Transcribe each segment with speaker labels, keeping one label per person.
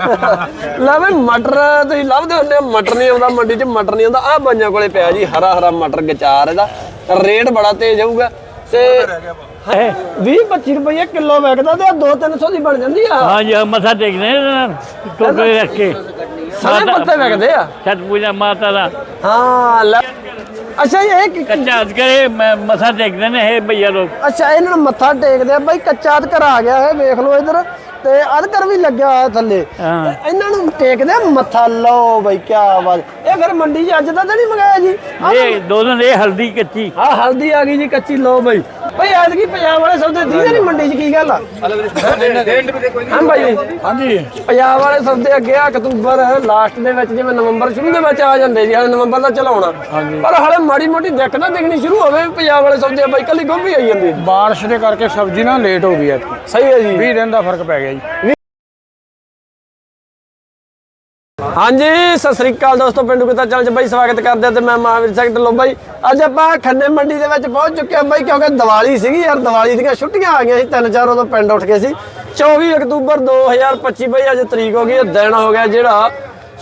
Speaker 1: ਨਾ ਲੈ ਬਈ ਮਟਰ ਤੁਸੀਂ ਲੱਭਦੇ ਹੁੰਦੇ ਹੋ, ਮਟਰ ਨਹੀਂ ਆਉਂਦਾ ਮੰਡੀ 'ਚ ਮਟਰ ਨਹੀਂ ਆਉਂਦਾ। ਆ ਬਾਈਆਂ ਕੋਲੇ ਪਿਆ ਜੀ ਹਰਾ ਹਰਾ ਮਟਰ ਗਚਾਰ ਇਹਦਾ। ਰੇਟ ਬੜਾ ਤੇਜ਼ ਹੋਊਗਾ ਤੇ 20 25 ਰੁਪਏ ਕਿਲੋ ਵਿਕਦਾ ਤੇ 2 300 ਦੀ ਬਣ ਜਾਂਦੀ ਆ।
Speaker 2: ਹਾਂ ਜੀ ਟੇਕਦੇ ਨੇ ਟੋਕਰੇ ਰੱਖ ਕੇ।
Speaker 1: ਸਾਰੇ ਪੱਤੇ ਵਿਕਦੇ ਆ।
Speaker 2: ਛੱਟ ਪੂਜਾ ਮਾਤਾ ਦਾ।
Speaker 1: ਹਾਂ ਲੈ। ਅੱਛਾ ਇਹ
Speaker 2: ਕੱਚਾ ਅਧਕਰੇ ਮੱਥਾ ਟੇਕਦੇ ਨੇ ਇਹ ਭਈਆ ਲੋਕ।
Speaker 1: ਅੱਛਾ ਇਹਨਾਂ ਨੂੰ ਮੱਥਾ ਟੇਕਦੇ ਆ। ਬਾਈ ਕੱਚਾ ਅਧਕਰ ਆ ਗਿਆ ਹੈ ਵੇਖ ਲਓ ਇਧਰ। ਤੇ ਅਧਕਰ ਵੀ ਲੱਗਿਆ ਹੋਇਆ ਥੱਲੇ।
Speaker 2: ਹਾਂ।
Speaker 1: ਤੇ ਇਹਨਾਂ ਨੂੰ ਟੇਕਦੇ ਮੱਥਾ ਲਓ ਬਾਈ ਕੀ ਬਾਤ। ਇਹ ਫਿਰ ਮੰਡੀ 'ਚ ਅੱਜ ਦਾ ਤਾਂ ਨਹੀਂ ਮੰਗਾਇਆ ਜੀ? ਆਹ
Speaker 2: ਇਹ ਦੋ ਦਿਨ ਇਹ ਹਲਦੀ ਕੱਚੀ।
Speaker 1: ਆ ਹਲਦੀ ਆ ਗਈ ਜੀ ਕੱਚੀ ਲਓ ਬਾਈ। ਬਾਈ ਐਤਕੀ ਪੰਜਾਬ ਵਾਲੇ ਸੌਦੇ ਦੀ ਨਹੀਂ ਮੰਡੀ 'ਚ ਕੀ ਗੱਲ ਆ? ਹਾਂ ਬਾਈ।
Speaker 2: ਹਾਂਜੀ।
Speaker 1: ਪੰਜਾਬ ਵਾਲੇ ਸੌਦੇ ਅੱਗੇ ਆ ਅਕਤੂਬਰ ਲਾਸਟ ਦੇ ਵਿੱਚ ਜਿਵੇਂ ਨਵੰਬਰ ਸ਼ੁਰੂ ਦੇ ਵਿੱਚ ਆ ਜਾਂਦੇ ਜੀ ਹਲੇ ਨਵੰਬਰ ਦਾ ਚਲਾਉਣਾ। ਪਰ ਹਲੇ ਮਾੜੀ ਮੋਟੀ ਦਿੱਕਤਾਂ ਦਿਖਣੀ ਸ਼ੁਰੂ ਹੋਵੇ ਵੀ ਪੰਜਾਬ ਵਾਲੇ ਸੌਦੇ ਬਾਈ ਕੱਲੀ ਗੋਭੀ ਆਈ ਜਾਂਦੀ। ਹੈ।
Speaker 3: ਬਾਰਿਸ਼ ਦੇ ਕਰਕੇ ਸਬਜ਼ੀ ਨਾ ਲੇਟ ਹੋ ਗਈ ਐ
Speaker 1: ਸਹੀ ਹੈ ਜੀ।
Speaker 3: 20 ਦਿਨ ਦਾ ਫ਼ਰਕ ਪੈ ਗਿਆ ਜੀ।
Speaker 1: ਹਾਂਜੀ, ਸਤਿ ਸ੍ਰੀ ਅਕਾਲ ਦੋਸਤੋ, ਪਿੰਡੂ ਕਿਤਾ ਚੈਨਲ 'ਚ ਬਾਈ ਸਵਾਗਤ ਕਰਦੇ ਤੇ ਮੈਂ ਮਹਾਵੀਰ ਸਿੰਘ ਢਿੱਲੋਂ ਬਾਈ। ਅੱਜ ਆਪਾਂ ਖੰਨੇ ਮੰਡੀ ਦੇ ਵਿੱਚ ਪਹੁੰਚ ਚੁੱਕੇ ਹਾਂ ਬਾਈ, ਕਿਉਂਕਿ ਦੀਵਾਲੀ ਸੀਗੀ ਯਾਰ, ਦੀਵਾਲੀ ਦੀਆਂ ਛੁੱਟੀਆਂ ਆ ਗਈਆਂ ਸੀ, ਤਿੰਨ ਚਾਰ ਉਦੋਂ ਪਿੰਡ ਉੱਠ ਗਏ ਸੀ। 24 ਅਕਤੂਬਰ 2025 ਬਾਈ, ਅੱਜ ਤਰੀਕ ਹੋ ਗਈ ਦਿਨ ਹੋ ਗਿਆ ਜਿਹੜਾ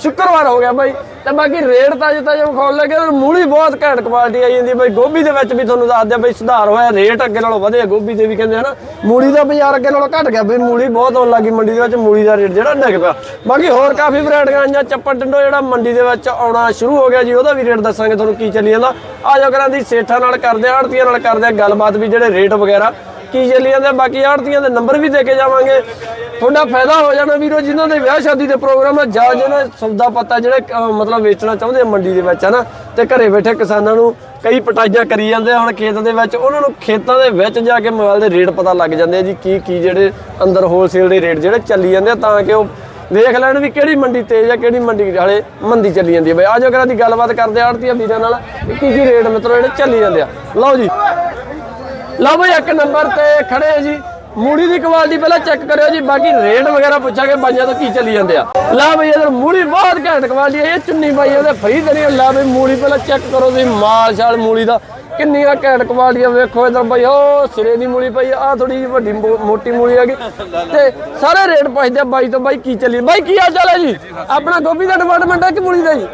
Speaker 1: ਸ਼ੁੱਕਰਵਾਰ ਹੋ ਗਿਆ ਬਾਈ। ਤੇ ਬਾਕੀ ਰੇਟ ਤਾਂ ਅਜੇ ਤਾਂ ਜੋ ਖੋਲ ਲੱਗੇ ਮੂਲੀ ਬਹੁਤ ਘੈਂਟ ਕੁਆਲਿਟੀ ਆਈ ਜਾਂਦੀ ਬਈ। ਗੋਭੀ ਦੇ ਵਿੱਚ ਵੀ ਤੁਹਾਨੂੰ ਦੱਸ ਦਿਆਂ ਬਈ ਸੁਧਾਰ ਹੋਇਆ, ਰੇਟ ਅੱਗੇ ਨਾਲੋਂ ਵਧਿਆ। ਗੋਭੀ ਦੇ ਵੀ ਕਹਿੰਦੇ ਹਨਾ ਮੂਲੀ ਦਾ ਬਾਜ਼ਾਰ ਅੱਗੇ ਨਾਲੋਂ ਘਟ ਗਿਆ। ਬਈ ਮੂਲੀ ਬਹੁਤ ਆਉਣ ਲੱਗੀ ਮੰਡੀ ਦੇ ਵਿੱਚ, ਮੂਲੀ ਦਾ ਰੇਟ ਜਿਹੜਾ ਡਿੱਗ ਪਿਆ। ਬਾਕੀ ਹੋਰ ਕਾਫੀ ਵੈਰਾਈਟੀਆਂ ਆਈਆਂ ਚੱਪੜ ਟਿੰਡੋ ਜਿਹੜਾ ਮੰਡੀ ਦੇ ਵਿੱਚ ਆਉਣਾ ਸ਼ੁਰੂ ਹੋ ਗਿਆ ਜੀ, ਉਹਦਾ ਵੀ ਰੇਟ ਦੱਸਾਂਗੇ ਤੁਹਾਨੂੰ ਕੀ ਚੱਲੀ ਜਾਂਦਾ। ਆ ਜਾਓ ਕਰਾਂ ਦੀ ਸੇਠਾਂ ਨਾਲ ਕਰਦੇ ਆ, ਆੜਤੀਆਂ ਨਾਲ ਕਰਦੇ ਆ ਗੱਲਬਾਤ ਵੀ ਜਿਹੜੇ ਰੇਟ ਵਗੈਰਾ। ਕੀ ਚੱਲੀ ਜਾਂਦਾ ਬਾਕੀ ਆੜਤੀਆਂ ਦੇ ਨੰਬਰ ਵੀ ਦੇ ਕੇ ਜਾਵਾਂਗੇ। ਤੁਹਾਡਾ ਫਾਇਦਾ ਹੋ ਜਾਣਾ ਵੀਰੋ, ਜਿਨ੍ਹਾਂ ਦੇ ਵਿਆਹ ਸ਼ਾਦੀ ਦੇ ਪ੍ਰੋਗਰਾਮ ਆ, ਜਾਂ ਜਿਹਨਾਂ ਸੌਦਾ ਪੱਤਾ ਜਿਹੜੇ ਮਤਲਬ ਵੇਚਣਾ ਚਾਹੁੰਦੇ ਆ ਮੰਡੀ ਦੇ ਵਿੱਚ, ਹਨਾ? ਤੇ ਘਰੇ ਬੈਠੇ ਕਿਸਾਨਾਂ ਨੂੰ ਕਈ ਪਟਾਈਆਂ ਕਰੀ ਜਾਂਦੇ ਆ ਹੁਣ ਖੇਤ ਦੇ ਵਿੱਚ। ਉਹਨਾਂ ਨੂੰ ਖੇਤਾਂ ਦੇ ਵਿੱਚ ਜਾ ਕੇ ਮੋਬਾਈਲ ਦੇ ਰੇਟ ਪਤਾ ਲੱਗ ਜਾਂਦੇ ਆ ਜੀ, ਕੀ ਕੀ ਜਿਹੜੇ ਅੰਦਰ ਹੋਲਸੇਲ ਦੇ ਰੇਟ ਜਿਹੜੇ ਚੱਲੀ ਜਾਂਦੇ ਆ, ਤਾਂ ਕਿ ਉਹ ਦੇਖ ਲੈਣ ਵੀ ਕਿਹੜੀ ਮੰਡੀ ਤੇਜ਼ ਆ, ਕਿਹੜੀ ਮੰਡੀ ਹਾਲੇ ਮੰਦੀ ਚੱਲੀ ਜਾਂਦੀ ਹੈ ਬਈ ਆਜੋ ਕਰਾਂ ਦੀ ਗੱਲਬਾਤ ਕਰਦੇ ਆ ਆੜਤੀਆਂ ਵੀਰਾਂ ਨਾਲ ਕੀ ਕੀ ਰੇਟ ਮਿੱਤਰੋ ਜਿਹੜੇ ਚੱਲੀ ਜਾਂਦੇ ਆ। ਲਓ ਜੀ। ਲਓ ਬਈ ਇੱਕ ਨੰਬਰ ਤੇ ਖੜੇ ਆ ਜੀ। ਮੂੜੀ ਦੀ ਕੁਆਲਿਟੀ ਪਹਿਲਾਂ ਚੈੱਕ ਕਰਿਓ ਜੀ, ਬਾਕੀ ਰੇਟ ਵਗੈਰਾ ਪੁੱਛਾਂਗੇ ਬਾਈਆਂ ਤੋਂ ਕੀ ਚੱਲੀ ਜਾਂਦੇ ਆ। ਲਾ ਬਈ ਇਧਰ ਮੂਲੀ ਬਹੁਤ ਘੈਂਟ ਕੁਆਲਿਟੀ ਹੈ ਇਹ ਚੁੰਨੀ ਬਾਈ ਉਹਦੇ ਫਰੀ ਦੇਣੀ ਨਹੀਂ ਲਾ ਬਈ ਮੂਲੀ ਪਹਿਲਾਂ ਚੈੱਕ ਕਰੋ ਤੁਸੀਂ, ਮਾਲ ਸ਼ਾਲ ਮੂਲੀ ਦਾ। ਕਿੰਨੀਆਂ ਘੈਂਟ ਕੁਆਲਿਟੀਆਂ ਵੇਖੋ ਇਧਰ ਬਈ ਉਹ ਸਿਰੇ ਦੀ ਮੂਲੀ ਪਈ ਆ ਥੋੜੀ ਜਿਹੀ ਵੱਡੀ ਮੋ- ਮੋਟੀ ਮੂਲੀ ਹੈਗੀ। ਤੇ ਸਾਰੇ ਰੇਟ ਪੁੱਛਦੇ ਆ ਬਾਈ ਤੋਂ ਬਾਈ ਕੀ ਚੱਲੀ? ਬਾਈ ਕੀ ਹਾਲ ਚਾਲ ਹੈ ਜੀ? ਆਪਣਾ ਗੋਭੀ ਦਾ ਡਿਪਾਰਟਮੈਂਟ ਹੈ ਕਿ ਮੂਲੀ ਦਾ ਜੀ?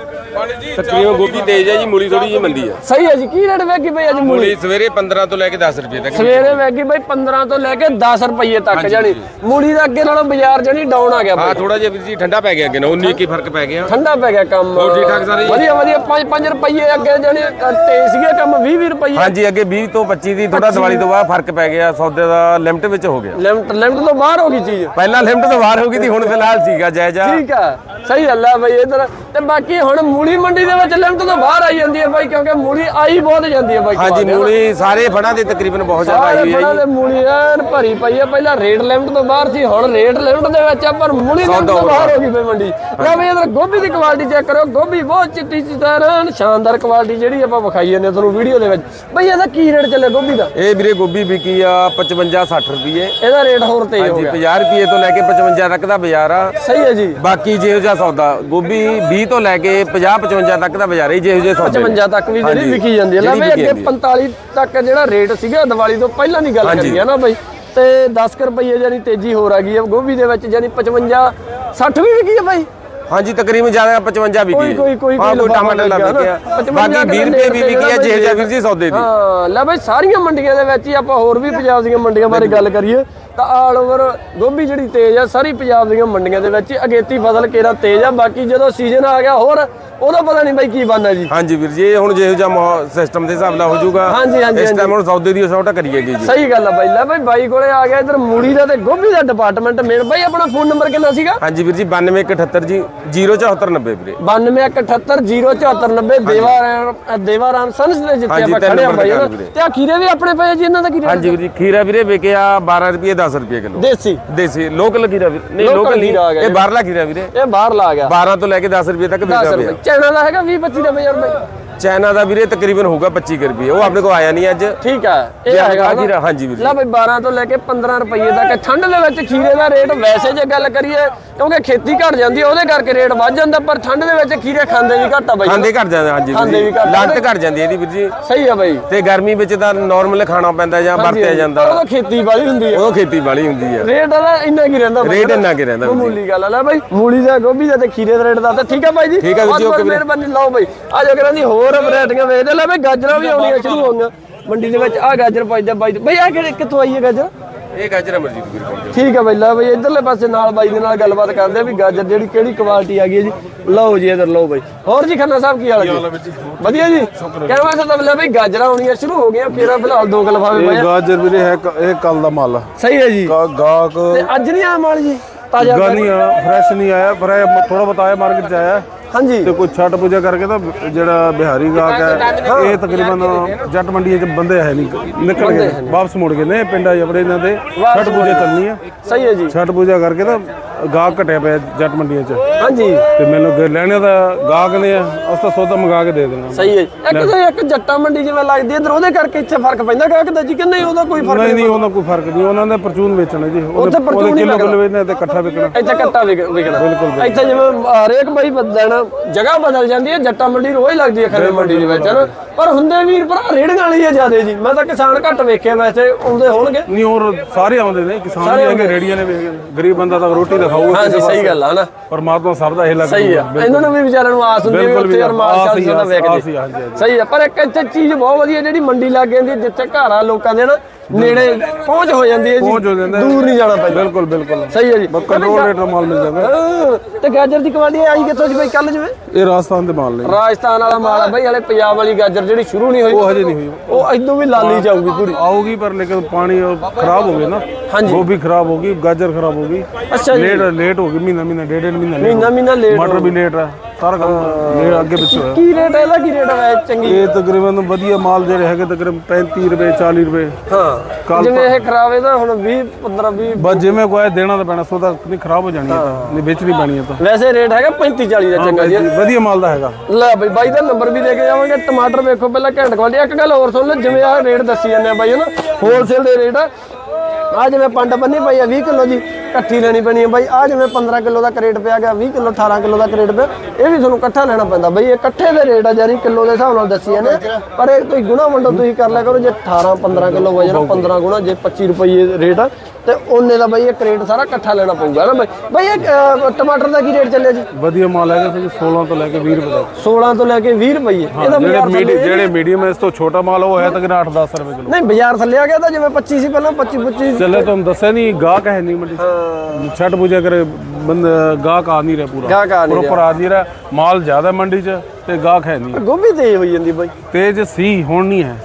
Speaker 4: ਤਕਰੀਬਨ ਗੋਭੀ ਤੇਜ਼ ਹੈ ਜੀ ਮੂਲੀ ਥੋੜੀ ਜਿਹੀ ਮੰਦੀ ਹੈ।
Speaker 1: ਸਹੀ ਹੈ ਜੀ ਕੀ ਰੇਟ ਵੇਖੀ ਬਈ ਅੱਜ ਮੂਲੀ?
Speaker 4: ਮੂਲੀ ਸਵੇਰੇ 15 ਤੋਂ ਲੈ ਕੇ 10 ਰੁਪਏ ਤੱਕ।
Speaker 1: ਸਵੇਰੇ ਵੈਗੀ ਬਈ 15 ਤੋਂ ਲੈ ਕੇ 10 ਰੁਪਏ ਤੱਕ ਜਾਨੀ ਮੂਲੀ ਦਾ ਅੱਗੇ ਨਾਲੋਂ ਬਾਜ਼ਾਰ ਜਾਨੀ ਡਾਊਨ ਆ ਗਿਆ
Speaker 4: ਹਾਂ
Speaker 1: ਬਈ।
Speaker 4: ਥੋੜਾ ਜਿਹਾ ਵੀਰ ਜੀ ਠੰਡਾ ਪੈ ਗਿਆ ਅੱਗੇ ਨਾ 19 ਕੀ ਫ਼ਰਕ ਪੈ ਗਿਆ।
Speaker 1: ਠੰਡਾ ਪੈ ਗਿਆ ਕੰਮ।
Speaker 4: ਹੋਰ ਠੀਕ ਠਾਕ ਸਾਰੇ ਜੀ?
Speaker 1: ਵਧੀਆ ਵਧੀਆ 5 5 ਰੁਪਏ ਅੱਗੇ ਜਾਨੀ ਤੇ ਸੀਗੇ ਕੰਮ 20 20 ਰੁਪਏ
Speaker 4: ਹਾਂਜੀ ਅੱਗੇ 20 ਤੋਂ 25 ਦੀ ਥੋੜਾ ਦੀਵਾਲੀ ਤੋਂ ਬਾਅਦ ਫ਼ਰਕ ਪੈ ਗਿਆ ਸੌਦੇ ਦਾ ਲਿਮਟ ਵਿੱਚ ਹੋ ਗਿਆ।
Speaker 1: ਲਿਮਟ ਲਿਮਟ ਤੋਂ ਬਾਹਰ ਹੋ ਗਈ ਚੀਜ਼।
Speaker 4: ਪਹਿਲਾਂ ਲਿਮਟ ਤੋਂ ਬਾਹਰ ਹੋ ਗਈ ਸੀ ਹੁਣ ਫਿਲਹਾਲ ਸੀਗਾ ਜਾਇਜ਼ਾ।
Speaker 1: ਠੀਕ ਆ। ਸਹੀ ਗੱਲ ਆ ਬਈ ਇਧਰ। ਤੇ ਬਾਕੀ ਹੁਣ ਮੂਲੀ ਮੰਡੀ ਦੇ ਵਿੱਚ ਲਿਮਟ ਤੋਂ ਬਾਹਰ ਆਈ ਜਾਂਦੀ ਹੈ ਬਾਈ ਕਿਉਂਕਿ ਮੂਲੀ ਆਈ ਬਹੁਤ ਜਾਂਦੀ ਹੈ ਬਾਈ
Speaker 4: ਹਾਂਜੀ ਮੂਲੀ ਸਾਰੇ ਫੜਾਂ ਦੇ ਤਕਰੀਬਨ ਬਹੁਤ ਜ਼ਿਆਦਾ ਆਈ ਹੋਈ ਹੈ
Speaker 1: ਦੇ ਮੂਲੀ ਐਨ ਭਰੀ ਪਈ ਆ। ਪਹਿਲਾਂ ਰੇਟ ਲਿਮਟ ਤੋਂ ਬਾਹਰ ਸੀ ਹੁਣ ਰੇਟ ਲਿਮਟ ਦੇ ਵਿੱਚ ਆ ਪਰ ਮੂਲੀ ਲਿਮਟ ਤੋਂ ਬਾਹਰ ਹੋ ਗਈ ਬਈ ਮੰਡੀ। ਲੈ ਬਈ ਇਧਰ ਗੋਭੀ ਦੀ ਕੁਆਲਿਟੀ ਚੈੱਕ ਕਰੋ। ਗੋਭੀ ਬਹੁਤ ਚਿੱਟੀ ਚਿੱਟਾਰਨ ਸ਼ਾਨਦਾਰ ਕੁਆਲਿਟੀ ਜਿਹੜੀ ਆਪਾਂ ਵਿਖਾਈ ਜਾਂਦੇ ਆ ਤੁਹਾਨੂੰ ਵੀਡੀਓ ਦੇ ਵਿੱਚ ਬਈ ਇਹਦਾ ਕੀ ਰੇਟ ਚੱਲੇ ਗੋਭੀ ਦਾ?
Speaker 4: ਇਹ ਵੀਰੇ ਗੋਭੀ ਵਿਕੀ ਆ 55 60 ਰੁਪਏ
Speaker 1: ਇਹਦਾ ਰੇਟ ਹੋਰ ਤੇਜ਼ ਹੋ
Speaker 4: ਹਾਂਜੀ
Speaker 1: ਗਿਆ।
Speaker 4: 50 ਰੁਪਏ ਤੋਂ ਲੈ ਕੇ 55 ਤੱਕ ਦਾ ਬਾਜ਼ਾਰ ਆ।
Speaker 1: ਸਹੀ ਹੈ ਜੀ।
Speaker 4: ਬਾਕੀ ਜਿਹੋ ਜਿਹਾ ਸੌਦਾ ਗੋਭੀ 20 ਤੋਂ ਲੈ ਕੇ 50 55 ਤੱਕ ਦਾ ਬਾਜ਼ਾਰ ਹੈ ਜਿਹੋ ਜਿਹੇ ਸੌਦੇ
Speaker 1: 55 ਤੱਕ ਵੀ ਜਿਹੜੀ
Speaker 4: ਹਾਂਜੀ,
Speaker 1: ਵਿਕੀ ਜਾਂਦੀ ਹੈ ਲੈ ਬਈ ਅੱਗੇ 45 ਤੱਕ ਜਿਹੜਾ ਰੇਟ ਸੀਗਾ ਦੀਵਾਲੀ ਤੋਂ ਪਹਿਲਾਂ ਦੀ ਗੱਲ
Speaker 4: ਹਾਂਜੀ।
Speaker 1: ਕਰੀਏ ਨਾ ਬਈ ਤੇ 10 ਕੁ ਰੁਪਏ ਜਾਨੀ ਤੇਜ਼ੀ ਹੋਰ ਆ ਗਈ ਹੈ। ਗੋਭੀ ਦੇ ਵਿੱਚ ਜਾਨੀ 55 60 ਵੀ ਵਿਕੀ ਹੈ ਬਾਈ।
Speaker 4: ਹਾਂਜੀ ਤਕਰੀਬਨ ਜ਼ਿਆਦਾ 55 ਵਿਕੀ
Speaker 1: ਕੋਈ- ਕੋਈ- ਕੋਈ-
Speaker 4: ਹਾਂ
Speaker 1: ਕੋਈ
Speaker 4: ਟਮਾਟਰ ਲਾ
Speaker 1: ਲੱਗਾ ਨਾ।
Speaker 4: ਵਿਕਿਆ
Speaker 1: 55
Speaker 4: ਬਾਕੀ 20 ਰੁਪਏ ਵੀ ਵਿਕੀ ਆ ਜਿਹੋ ਜਿਹਾ ਵੀਰ ਜੀ ਸੌਦੇ ਦੀ।
Speaker 1: ਹਾਂ ਲੈ ਬਈ ਸਾਰੀਆਂ ਮੰਡੀਆਂ ਦੇ ਵਿੱਚ ਹੀ ਆਪਾਂ ਹੋਰ ਵੀ ਪੰਜਾਬ ਦੀਆਂ ਮੰਡੀਆਂ ਬਾਰੇ ਗੱਲ ਕਰੀਏ ਤਾਂ ਆਲ ਓਵਰ ਗੋਭੀ ਜਿਹੜੀ ਤੇਜ਼ ਆ ਸਾਰੀ ਪੰਜਾਬ ਦੀਆਂ ਮੰਡੀਆਂ ਦੇ ਵਿੱਚ ਹੀ ਅਗੇਤੀ ਫਸਲ ਕੇਰਾ ਤੇਜ਼ ਆ ਬਾਕੀ ਜਦੋਂ ਸੀਜ਼ਨ ਆ ਗਿਆ ਹੋਰ ਉਹਦਾ ਪਤਾ ਨਹੀਂ ਬਾਈ ਕੀ ਬਣਨਾ ਜੀ।
Speaker 4: ਹਾਂਜੀ ਵੀਰ ਜੀ ਇਹ ਹੁਣ ਜਿਹੋ ਜਿਹਾ ਸਿਸਟਮ ਦੇ ਹਿਸਾਬ ਨਾਲ ਹੋ ਜਾਊਗਾ।
Speaker 1: ਹਾਂਜੀ, ਹਾਂਜੀ,
Speaker 4: ਇਸ। ਟਾਈਮ ਹੁਣ ਸੌਦੇ ਦੀ ਸ਼ੌਟਾ ਕਰੀਏਗੀ ਜੀ।
Speaker 1: ਸਹੀ ਗੱਲ ਆ ਬਾਈ ਲੈ ਬਾਈ ਬਾਈ ਕੋਲੇ ਆ ਗਿਆ ਇਧਰ ਮੂੜੀ ਦਾ ਤੇ ਗੋਭੀ ਦਾ ਡਿਪਾਰਟਮੈਂਟ ਮੇਨ ਬਾਈ ਆਪਣਾ ਫੋਨ ਨੰਬਰ ਕਿੰਨਾ ਸੀਗਾ?
Speaker 4: ਹਾਂਜੀ ਵੀਰ ਜੀ 9278 ਜੀ 07490 ਵੀਰੇ।
Speaker 1: 9278049090 ਦੇਵਾਰਾਮ ਦੇਵਾਰਾਮ ਸੰਸ ਦੇ ਜਿੱਥੇ ਆਪਾਂ ਖੜੇ ਆ ਬਾਈ। ਤੇ ਆ ਖੀਰੇ ਵੀ ਆਪਣੇ ਪਏ ਆ ਜੀ ਇਹਨਾਂ ਦਾ ਕੀ ਰੇਟ
Speaker 4: ਹਾਂਜੀ ਵੀਰ ਜੀ ਖੀਰਾ ਵੀਰੇ ਵਿਕਿਆ 12 ਰੁਪਏ 10 ਰੁਪਏ ਕਿਲੋ।
Speaker 1: ਦੇਸੀ।
Speaker 4: ਦੇਸੀ ਲੋਕਲ ਖੀਰਾ ਵੀਰ। ਨਹੀਂ ਲੋਕਲ ਨਹੀਂ
Speaker 1: ਆ
Speaker 4: ਇਹ। ਬਾਹਰਲਾ ਖੀਰਾ ਵੀਰੇ।
Speaker 1: ਇਹ ਬਾਹਰ ਲਾ ਗਿਆ।
Speaker 4: 12 ਤੋਂ ਲੈ ਕੇ 10 ਰੁਪਏ ਤੱਕ
Speaker 1: 10
Speaker 4: ਵਿਕਦਾ ਪਿਆ।
Speaker 1: ਚੈਨਲ ਦਾ ਹੈਗਾ 20 25 ਦਾ ਬਾਜ਼ਾਰ ਬਾਈ
Speaker 4: ਚਾਈਨਾ ਦਾ ਵੀਰੇ ਤਕਰੀਬਨ ਹੋਊਗਾ 25 ਕੁ ਰੁਪਏ। ਉਹ ਆਪਣੇ ਕੋਲ ਆਇਆ ਨਹੀਂ ਅੱਜ।
Speaker 1: ਠੀਕ ਹੈ ਇਹ
Speaker 4: ਜੇ
Speaker 1: ਹੈਗਾ
Speaker 4: ਆ
Speaker 1: ਨਾ।
Speaker 4: ਹਾਂਜੀ ਵੀਰ। ਜੀ।
Speaker 1: ਲੈ ਬਈ 12 ਤੋਂ ਲੈ ਕੇ 15 ਰੁਪਏ ਤੱਕ। ਠੰਡ ਦੇ ਵਿੱਚ ਖੀਰੇ ਦਾ ਰੇਟ ਵੈਸੇ ਜੇ ਗੱਲ ਕਰੀਏ ਕਿਉਂਕਿ ਖੇਤੀ ਘਟ ਜਾਂਦੀ ਹੈ ਉਹਦੇ ਕਰਕੇ ਰੇਟ ਵੱਧ ਜਾਂਦਾ ਪਰ ਠੰਡ ਦੇ ਵਿੱਚ ਖੀਰੇ ਖਾਂਦੇ ਵੀ ਘੱਟ ਆ ਬਾਈ।
Speaker 4: ਖਾਂਦੇ ਘਟ ਜਾਂਦੇ ਹਾਂਜੀ
Speaker 1: ਖਾਂਦੇ
Speaker 4: ਵੀਰ।
Speaker 1: ਵੀ
Speaker 4: ਜੀ
Speaker 1: ਘੱਟ
Speaker 4: ਲਾਗਤ ਘਟ ਜਾਂਦੀ ਇਹਦੀ ਵੀਰ ਜੀ।
Speaker 1: ਸਹੀ ਆ ਬਾਈ।
Speaker 4: ਤੇ ਗਰਮੀ ਵਿੱਚ ਤਾਂ ਨਾਰਮਲ ਖਾਣਾ ਪੈਂਦਾ ਜਾਂ ਵਰਤਿਆ ਜਾਂਦਾ।
Speaker 1: ਉਹਦਾ ਖੇਤੀ ਵਾਲੀ ਹੁੰਦੀ ਹੈ
Speaker 4: ਉਹ ਖੇਤੀ ਵਾਲੀ ਹੁੰਦੀ ਆ।
Speaker 1: ਰੇਟ ਦਾ ਇੰਨਾ ਕੀ ਰਹਿੰਦਾ ਬਾਈ
Speaker 4: ਰੇਟ? ਇੰਨਾ ਕੀ ਰਹਿੰਦਾ ਵੀਰ ਜੀ।
Speaker 1: ਮਾਮੂਲੀ ਗੱਲ ਆ। ਲੈ ਬਾਈ ਮੂਲੀ ਦਾ ਗੋਭੀ ਦਾ ਤੇ ਖੀਰੇ ਦਾ ਰੇਟ ਦਾ। ਤਾਂ ਠੀਕ ਆ ਬਾਈ ਜੀ?
Speaker 4: ਠੀਕ ਆ ਵੀਰ ਜੀ,
Speaker 1: ਬਹੁਤ
Speaker 4: ਓਕੇ ਵੀਰੇ।
Speaker 1: ਮਿਹਰਬਾਨੀ। ਲਓ ਬਾਈ ਆ ਜੋ ਕਰਾਂ ਦੀ ਹੋਰ ਵੈਰਾਈਟੀਆਂ ਵੇਚਦੇ ਲੈ ਬਾਈ ਗਾਜਰਾਂ ਵੀ ਆਉਣੀਆਂ ਸ਼ੁਰੂ ਹੋ ਗਈਆਂ ਮੰਡੀ ਦੇ ਵਿੱਚ ਆ ਗਾਜਰ ਪਾਈਦਾ ਬਾਈ ਬਾਈ ਆ ਕਿਹੜੇ ਕਿੱਥੋਂ ਆਈ ਹੈ ਗਾਜਰ?
Speaker 4: ਇਹ ਗਾਜਰ ਅਮਰਜੀਤ ਵੀਰ ਕੋਲ
Speaker 1: ਠੀਕ ਹੈ ਬਾਈ ਲੈ ਬਾਈ ਇਧਰਲੇ ਪਾਸੇ ਨਾਲ ਬਾਈ ਦੇ ਨਾਲ ਗੱਲਬਾਤ ਕਰਦੇ ਆ ਵੀ ਗਾਜਰ ਜਿਹੜੀ ਕਿਹੜੀ ਕੁਆਲਿਟੀ ਆ ਗਈ ਹੈ ਜੀ। ਲਓ ਜੀ ਇਧਰ ਲਓ ਬਾਈ। ਹੋਰ ਜੀ ਖੰਨਾ ਸਾਹਿਬ ਕੀ ਹਾਲ ਹੈ ਜੀ? ਵਧੀਆ ਜੀ। ਕਹਿੰਦਾ ਸਾ ਤਾਂ ਲੈ ਬਾਈ ਗਾਜਰਾਂ ਆਉਣੀਆਂ ਸ਼ੁਰੂ ਹੋ ਗਈਆਂ ਫੇਰ ਫਿਲਹਾਲ ਦੋ ਪਏ
Speaker 5: ਇਹ
Speaker 1: ਆ।
Speaker 5: ਗਾਜਰ ਵੀਰੇ ਹੈ ਕ- ਇਹ ਕੱਲ ਦਾ ਮਾਲ ਆ।
Speaker 1: ਸਹੀ ਹੈ ਜੀ।
Speaker 5: ਗਾ- ਗਾਹਕ
Speaker 1: ਤੇ ਅੱਜ ਨਹੀਂ ਆ ਮਾਲ ਜੀ? ਤਾਜ਼ਾ
Speaker 5: ਗਾਨੀ ਫਰੈਸ਼ ਨਹੀਂ ਆਇਆ ਪਰ ਇਹ ਥੋੜਾ ਬਤਾਇਆ ਮਾਰਕੀਟ ਚ ਆਇਆ।
Speaker 1: ਹਾਂਜੀ।
Speaker 5: ਤੇ ਕੋਈ ਛੱਟ ਪੂਜਾ ਕਰਕੇ ਤਾਂ ਜਿਹੜਾ ਬਿਹਾਰੀ ਗਾਹਕ ਹੈ ਇਹ ਤਕਰੀਬਨ ਜੱਟ ਮੰਡੀਆਂ ਚ ਬੰਦੇ ਹੈ ਨਹੀਂ ਨਿਕਲ ਗਏ ਵਾਪਸ ਮੁੜ ਗਏ ਨੇ ਪਿੰਡਾਂ ਆਪਣੇ ਇਹਨਾਂ ਦੇ ਛੱਟ ਪੂਜਾ ਚੱਲਣੀ ਹੈ
Speaker 1: ਸਹੀ ਹੈ ਜੀ।
Speaker 5: ਛੱਟ ਪੂਜਾ ਕਰਕੇ ਤਾਂ ਗਾਹਕ ਘਟਿਆ ਪਿਆ ਜੱਟ ਮੰਡੀਆਂ 'ਚ।
Speaker 1: ਹਾਂਜੀ।
Speaker 5: ਤੇ ਮੈਨੂੰ ਗ- ਲੈਣੇ ਦਾ ਗਾਹਕ ਨੇ ਅਸ ਤਾਂ ਸੌਦਾ ਮੰਗਾ ਕੇ ਦੇ ਦੇਣਾ।
Speaker 1: ਸਹੀ ਹੈ। ਇੱਕ ਤਾਂ ਇੱਕ ਜੱਟਾ ਮੰਡੀ ਜਿਵੇਂ ਲੱਗਦੀ ਹੈ ਇਧਰ ਉਹਦੇ ਕਰਕੇ ਇੱਥੇ ਫ਼ਰਕ ਪੈਂਦਾ ਗਾਹਕ ਦਾ ਜੀ ਕਿ ਨਹੀਂ ਉਹਦਾ ਕੋਈ ਫ਼ਰਕ
Speaker 5: ਨਹੀਂ ਨਹੀਂ ਉਹਨਾਂ ਕੋਈ ਫ਼ਰਕ ਨਹੀਂ ਉਹਨਾਂ ਨੇ ਪਰਚੂਨ ਵੇਚਣਾ ਜੀ।
Speaker 1: ਉੱਥੇ ਪਰਚੂਨ ਹੀ
Speaker 5: ਕਿਲੋ
Speaker 1: ਲੱਗਦਾ।
Speaker 5: ਕਿਲੋ ਵੇਚਣਾ ਤੇ ਇਕੱਠਾ ਵਿਕਣਾ।
Speaker 1: ਇੱਥੇ ਕੱਟਾ ਵਿਕ- ਵਿਕਣਾ। ਬਿਲਕੁਲ ਇੱਥੇ ਜਿਵੇਂ ਹਰੇਕ ਬਾਈ ਬਦਲਣਾ ਜਗ੍ਹਾ ਬਦਲ ਜਾਂਦੀ ਹੈ ਜੱਟਾ ਮੰਡੀ ਰੋਜ਼ ਲੱਗਦੀ ਹੈ ਖਰੇ ਮੰਡੀ ਦੇ ਵਿੱਚ ਹਨਾ? ਪਰ ਹੁੰਦੇ ਵੀਰ ਭਰਾ ਰੇੜੀਆਂ ਵਾਲੀ ਹੈ ਜਿਆਦੇ ਜੀ। ਮੈਂ ਤਾਂ ਕਿਸਾਨ ਘੱਟ ਵੇਖਿਆ ਵੈਸੇ ਆਉਂਦੇ ਹੋਣਗੇ।
Speaker 5: ਨਹੀਂ ਹੋਰ ਸਾਰੇ ਆਉਂਦੇ ਨੇ ਕਿਸਾਨ ਵੀ ਹੈਗੇ ਰੇੜੀਆਂ ਨੇ ਵੀ ਹੈਗੇ ਨੇ। ਗਰੀਬ ਬੰਦਾ ਤਾਂ ਰੋਟੀ ਤਾਂ ਖਾਊਗਾ
Speaker 1: ਹਾਂਜੀ ਸਹੀ ਗੱਲ ਆ ਨਾ
Speaker 5: ਪਰਮਾਤਮਾ ਸਭ ਦਾ ਇਹ ਲੱਗ
Speaker 1: ਸਹੀ ਆ। ਇਹਨਾਂ ਨੂੰ ਵੀ ਵਿਚਾਰਿਆਂ ਨੂੰ ਆਸ ਹੁੰਦੀ ਹੈ ਵੀ ਉੱਥੇ ਯਾਰ ਮਾਲ
Speaker 5: ਆਸ
Speaker 1: ਚੱਲ
Speaker 5: ਹੀ
Speaker 1: ਜਾਂਦਾ
Speaker 5: ਆਸ-
Speaker 1: ਵੇਖ
Speaker 5: ਆਸ
Speaker 1: ਜੇ
Speaker 5: ਹੀ, ਹਾਂਜੀ, ਹਾਂਜੀ।
Speaker 1: ਸਹੀ ਆ ਪਰ ਇੱਕ ਇੱਥੇ ਚੀਜ਼ ਬਹੁਤ ਵਧੀਆ ਜਿਹੜੀ ਮੰਡੀ ਲੱਗ ਜਾਂਦੀ ਜਿੱਥੇ ਘਰ ਲੋਕਾਂ ਦੇ ਨਾ ਨੇੜੇ ਪਹੁੰਚ ਹੋ ਜਾਂਦੀ ਹੈ ਜੀ।
Speaker 5: ਪਹੁੰਚ ਹੋ ਜਾਂਦਾ ਹੈ।
Speaker 1: ਦੂਰ ਨਹੀਂ ਜਾਣਾ ਪੈਂਦਾ।
Speaker 5: ਬਿਲਕੁਲ ਬਿਲਕੁਲ।
Speaker 1: ਸਹੀ ਹੈ ਜੀ।
Speaker 5: ਕੰਟਰੋਲ ਰੇਟ ਦਾ ਮਾਲ ਮਿਲ ਜਾਂਦਾ
Speaker 1: ਤੇ ਗਾਜਰ ਦੀ ਕੁਆਲਿਟੀ ਆਈ ਕਿੱਥੋਂ ਜੀ ਬਈ ਕੱਲ ਜਿਵੇਂ?
Speaker 5: ਇਹ ਰਾਜਸਥਾਨ ਦੇ ਮਾਲ ਨੇ
Speaker 1: ਰਾਜਸਥਾਨ ਵਾਲਾ ਮਾਲ ਆ ਬਈ ਹਲੇ ਪੰਜਾਬ ਵਾਲੀ ਗਾਜਰ ਜਿਹੜੀ ਸ਼ੁਰੂ ਨਹੀਂ ਹੋਈ।
Speaker 5: ਉਹ ਹਜੇ ਨਹੀਂ ਹੋਈ।
Speaker 1: ਉਹ ਇਦੋਂ ਵੀ ਲਾਲੀ ਜਾਊਗੀ ਪੂਰੀ।
Speaker 5: ਆਊਗੀ ਪਰ ਲੇਕਿਨ ਪਾਣੀ ਉਹ ਖਰਾਬ ਹੋ ਗਿਆ ਨਾ।
Speaker 1: ਹਾਂਜੀ।
Speaker 5: ਗੋਭੀ ਖਰਾਬ ਹੋ ਗਈ ਗਾਜਰ ਖਰਾਬ ਹੋ ਗਈ।
Speaker 1: ਅੱਛਾ ਜੀ।
Speaker 5: ਲੇਟ ਲੇਟ ਹੋ ਗਈ ਮਹੀਨਾ ਮਹੀਨਾ ਡੇਢ ਡੇਢ ਮਹੀਨਾ late
Speaker 1: ਮਹੀਨਾ
Speaker 5: ਹੋ
Speaker 1: ਮਹੀਨਾ ਲੇਟ
Speaker 5: ਗਿਆ। ਮਟਰ ਵੀ ਲੇਟ ਹੈ ਸਾਰਾ ਕੰਮ ਲੇਟ ਅੱਗੇ ਪਿੱਛੇ ਹੋਇਆ।
Speaker 1: ਕੀ ਰੇਟ ਹੈ ਇਹਦਾ ਕੀ ਰੇਟ ਹੈ? ਚੰਗੀ।
Speaker 5: ਇਹ ਤਕਰੀਬਨ ਵਧੀਆ ਮਾਲ ਜਿਹੜੇ ਹੈਗੇ ਤਕਰੀਬਨ 35 ਰੁਪਏ 40 ਰੁਪਏ।
Speaker 1: ਹਾਂ। ਜਿਵੇਂ ਇਹ ਖਰਾਬ ਇਹਦਾ ਹੁਣ 20 15 20
Speaker 5: ਬਸ ਜਿਵੇਂ ਕੋਈ ਦੇਣਾ ਤਾਂ ਪੈਣਾ ਸੌਦਾ ਨਹੀਂ ਖਰਾਬ ਹੋ ਜਾਣੀ ਹੈ। ਤਾਂ ਨਹੀਂ ਵੇਚਣੀ ਪੈਣੀ ਹੈ ਤਾਂ।
Speaker 1: ਵੈਸੇ ਰੇਟ ਹੈਗਾ 35 40 ਦਾ ਚੰਗਾ ਜੀ।
Speaker 5: ਵਧੀਆ ਮਾਲ ਦਾ ਹੈਗਾ।
Speaker 1: ਲੈ ਬਈ ਬਾਈ ਦਾ ਨੰਬਰ ਵੀ ਦੇ ਕੇ ਜਾਵਾਂਗੇ। ਟਮਾਟਰ ਵੇਖੋ ਪਹਿਲਾਂ ਘੈਂਟ ਕੁਆਲਿਟੀ ਇੱਕ ਗੱਲ ਹੋਰ ਸੁਣ ਲਓ ਜਿਵੇਂ ਆਹ ਰੇਟ ਦੱਸੀ ਜਾਂਦੇ ਆ ਬਾਈ ਹਨਾ? ਹੋਲਸੇਲ ਦੇ ਰੇਟ ਆ। ਆ ਜਿਵੇਂ ਪੰਡ ਬੰਨੀ ਪਈ ਆ 20 ਕਿਲੋ ਦੀ ਇਕੱਠੀ ਲੈਣੀ ਪੈਣੀ ਹੈ ਬਾਈ। ਆ ਜਿਵੇਂ 15 ਕਿਲੋ ਦਾ ਕਰੇਟ ਪਿਆ ਗਿਆ 20 ਕਿਲੋ 18 ਕਿਲੋ ਦਾ ਕਰੇਟ ਪਿਆ ਇਹ ਵੀ ਤੁਹਾਨੂੰ ਇਕੱਠਾ ਲੈਣਾ ਪੈਂਦਾ ਬਾਈ। ਇਹ ਇਕੱਠੇ ਦੇ ਰੇਟ ਆ ਜਾਨੀ ਕਿਲੋ ਦੇ ਹਿਸਾਬ ਨਾਲ ਦੱਸੀ ਜਾਂਦੇ ਆ। ਪਰ ਇਹ ਕੋਈ ਗੁਣਾ ਵੰਡੋ ਤੁਸੀਂ ਕਰ ਲਿਆ ਕਰੋ ਜੇ 18 15 ਕਿਲੋ ਵਜਨ ਆ, 15 ਗੁਣਾ ਜੇ 25 ਰੁਪਏ ਰੇਟ ਆ ਤੇ ਉਹਨੇ ਦਾ ਬਾਈ ਇਹ ਕਰੇਟ ਸਾਰਾ ਇਕੱਠਾ ਲੈਣਾ ਪਊਗਾ। ਨਾ ਬਾਈ? ਬਾਈ ਇਹ ਟਮਾਟਰ ਦਾ ਕੀ ਰੇਟ ਚੱਲਿਆ ਜੀ?
Speaker 5: ਵਧੀਆ ਮਾਲ ਹੈਗਾ ਫਿਰ 16 ਤੋਂ ਲੈ ਕੇ 20 ਰੁਪਏ ਤੱਕ।
Speaker 1: 16 ਤੋਂ ਲੈ ਕੇ 20 ਰੁਪਏ। ਇਹਦਾ ਬਾਜ਼ਾਰ
Speaker 5: ਜਿਹੜੇ ਮੀਡੀਅਮ ਇਸ ਤੋਂ ਛੋਟਾ ਮਾਲ ਉਹ ਹੈ ਤਕਰੀਬਨ 8-10 ਰੁਪਏ ਕਿਲੋ।
Speaker 1: ਨਹੀਂ ਬਾਜ਼ਾਰ ਥੱਲੇ ਆ ਗਿਆ ਤਾਂ ਜਿਵੇਂ 25 ਸੀ ਪਹਿਲਾਂ 25 25
Speaker 5: ਚੱਲੇ ਤੁਹਾਨੂੰ ਦੱਸਿਆ ਨਹੀਂ ਗਾਹਕ ਹੈ ਨਹੀਂ ਮੰਡੀ ਛੱਟ ਪੂਜਾ ਕਰੇ ਬੰਦ ਗਾਹਕ ਆ ਨਹੀਂ ਰਿਹਾ ਪੂਰਾ।
Speaker 1: ਗਾਹਕ ਆ ਨਹੀਂ
Speaker 5: ਪ੍ਰੋਪਰ ਆ ਨਹੀਂ ਰਿਹਾ ਮਾਲ ਜ਼ਿਆਦਾ ਮੰਡੀ 'ਚ ਤੇ ਗਾਹਕ ਹੈ ਨਹੀਂ।
Speaker 1: ਗੋਭੀ ਤੇਜ਼ ਹੋਈ ਜਾਂਦੀ ਬਾਈ।
Speaker 5: ਤੇਜ ਸੀ ਹੁਣ ਨਹੀਂ ਹੈ।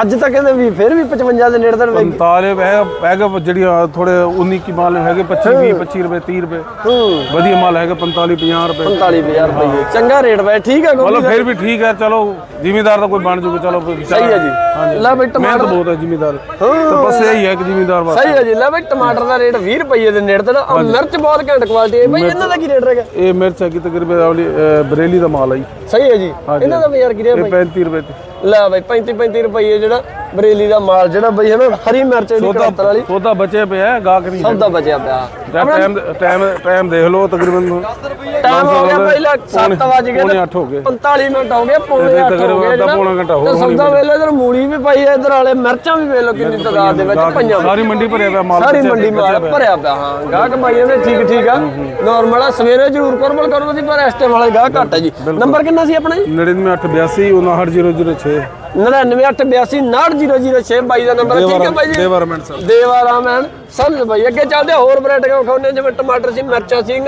Speaker 1: ਅੱਜ ਤਾਂ ਕਹਿੰਦੇ ਵੀ ਫਿਰ ਵੀ 55 ਦੇ ਨੇੜੇ ਤੱਕ ਵੇਖ
Speaker 5: 45 ਹੈ ਹੈਗਾ ਜਿਹੜੀਆਂ ਥੋੜੇ 19 ਕੀ ਮਾਲ ਹੈਗੇ 25 20 25 ਰੁਪਏ 30 ਰੁਪਏ।
Speaker 1: ਹੂੰ।
Speaker 5: ਵਧੀਆ ਮਾਲ ਹੈਗਾ 45 50 ਰੁਪਏ।
Speaker 1: 45000 ਰੁਪਏ। ਚੰਗਾ ਰੇਟ ਵੇ ਠੀਕ ਹੈ
Speaker 5: ਮਤਲਬ ਫਿਰ ਵੀ ਠੀਕ ਹੈ ਚਲੋ ਜ਼ਿਮੀਦਾਰ ਦਾ ਕੋਈ ਬਣ ਜੂਗਾ ਚਲੋ
Speaker 1: ਸਹੀ ਹੈ ਜੀ। ਲੈ ਬਈ ਟਮਾਟਰ
Speaker 5: ਬਹੁਤ ਹੈ ਜ਼ਿਮੀਦਾਰ। ਤਾਂ ਬਸ ਇਹੀ ਹੈ ਕਿ ਜ਼ਿਮੀਦਾਰ ਵਾਸਤੇ।
Speaker 1: ਸਹੀ ਹੈ ਜੀ ਲੈ ਬਈ ਟਮਾਟਰ ਦਾ ਰੇਟ 20 ਰੁਪਏ ਦੇ ਨੇੜੇ ਤੇ ਆ ਮਿਰਚ ਬਹੁਤ ਘੈਂਟ ਕੁਆਲਿਟੀ ਹੈ। ਬਈ ਇਹਨਾਂ ਦਾ ਕੀ ਰੇਟ ਰਹੇਗਾ?
Speaker 5: ਇਹ ਮਿਰਚ ਹੈਗੀ ਤਕਰੀਬਨ ਵਾਲੀ ਅਹ, ਬਰੇਲੀ ਦਾ ਮਾਲ ਹੈ ਜੀ।
Speaker 1: ਸਹੀ ਹੈ ਜੀ। ਇਹਨਾਂ ਦਾ ਬਾਜ਼ਾਰ ਕੀ ਰਿਹਾ ਬਾਈ?
Speaker 5: 35 ਰੁਪਏ ਤੇ
Speaker 1: ਲੈ ਬਾਈ 35 35 ਰੁਪਏ ਜਿਹੜਾ ਬਰੇਲੀ ਦਾ ਮਾਲ ਜਿਹੜਾ ਬਈ ਹੈ ਨਾ ਹਰੀ ਮਿਰਚ ਜਿਹੜੀ ਕੜਤਰ ਵਾਲੀ।
Speaker 5: ਸੌਦਾ ਬਚੇ ਪਿਆ ਹੈ, ਗਾਹਕ ਨਹੀਂ
Speaker 1: ਸਭ ਦਾ ਬਚਿਆ ਪਿਆ।
Speaker 5: ਟਾਈਮ ਟਾਈਮ ਟਾਈਮ ਦੇਖ ਲਓ ਤਕਰੀਬਨ।
Speaker 1: ਟਾਈਮ ਹੋ ਗਿਆ ਪਹਿਲਾਂ 7 ਵਜ ਗਏ ਤੇ
Speaker 5: ਅੱਠ ਹੋ ਗਏ।
Speaker 1: 45 ਮਿੰਟ ਹੋ ਗਏ ਪੌਣੇ 8 ਹੋ
Speaker 5: ਤਕਰੀਬਨ
Speaker 1: ਗਏ
Speaker 5: ਅੱਧਾ ਪੌਣਾ ਘੰਟਾ ਹੋਰ
Speaker 1: ਤੇ ਸੌਦਾ ਵੇਲੇ ਇਧਰ ਮੂਲੀ ਵੀ ਪਈ ਹੈ ਇਧਰ ਵਾਲੇ ਮਿਰਚਾਂ ਵੀ ਵੇਖ ਲਓ ਕਿੰਨੀ ਤਾਦਾਦ ਦੇ ਵਿੱਚ ਪਈਆਂ।
Speaker 5: ਸਾਰੀ ਮੰਡੀ ਭਰਿਆ ਪਿਆ ਮਾਲ
Speaker 1: ਸਾਰੀ ਮੰਡੀ। ਮਾਲ ਭਰਿਆ ਪਿਆ ਹਾਂ। ਗਾਹਕ ਬਾਈਆਂ ਦੇ ਠੀਕ ਠੀਕ ਆ। ਨਾਰਮਲ ਆ ਸਵੇਰੇ ਜ਼ਰੂਰ ਕਰਮਲ ਕਰੋ ਦੀ ਪਰ ਇਸ ਟਾਈਮ ਵਾਲੇ ਗਾਹਕ ਘੱਟ ਹੈ ਜੀ। ਨੰਬਰ ਕਿੰਨਾ ਸੀ ਆਪਣਾ ਜੀ?
Speaker 5: 99882 59006
Speaker 1: 9982 ਬਾਈ ਦਾ ਨੰਬਰ ਹੈ। ਠੀਕ ਹੈ ਬਾਈ ਜੀ।
Speaker 5: ਦੇਵਰਮੈਂਟ ਸਰ।
Speaker 1: ਦੇਵਾਰਾਮਨ। ਸੰਨ ਬਾਈ ਅੱਗੇ ਚੱਲਦੇ ਹੋਰ ਵੈਰਾਈਟੀਆਂ ਵਿਖਾਉਂਦੇ ਜਿਵੇਂ ਟਮਾਟਰ ਸੀ ਮਿਰਚਾਂ ਸੀ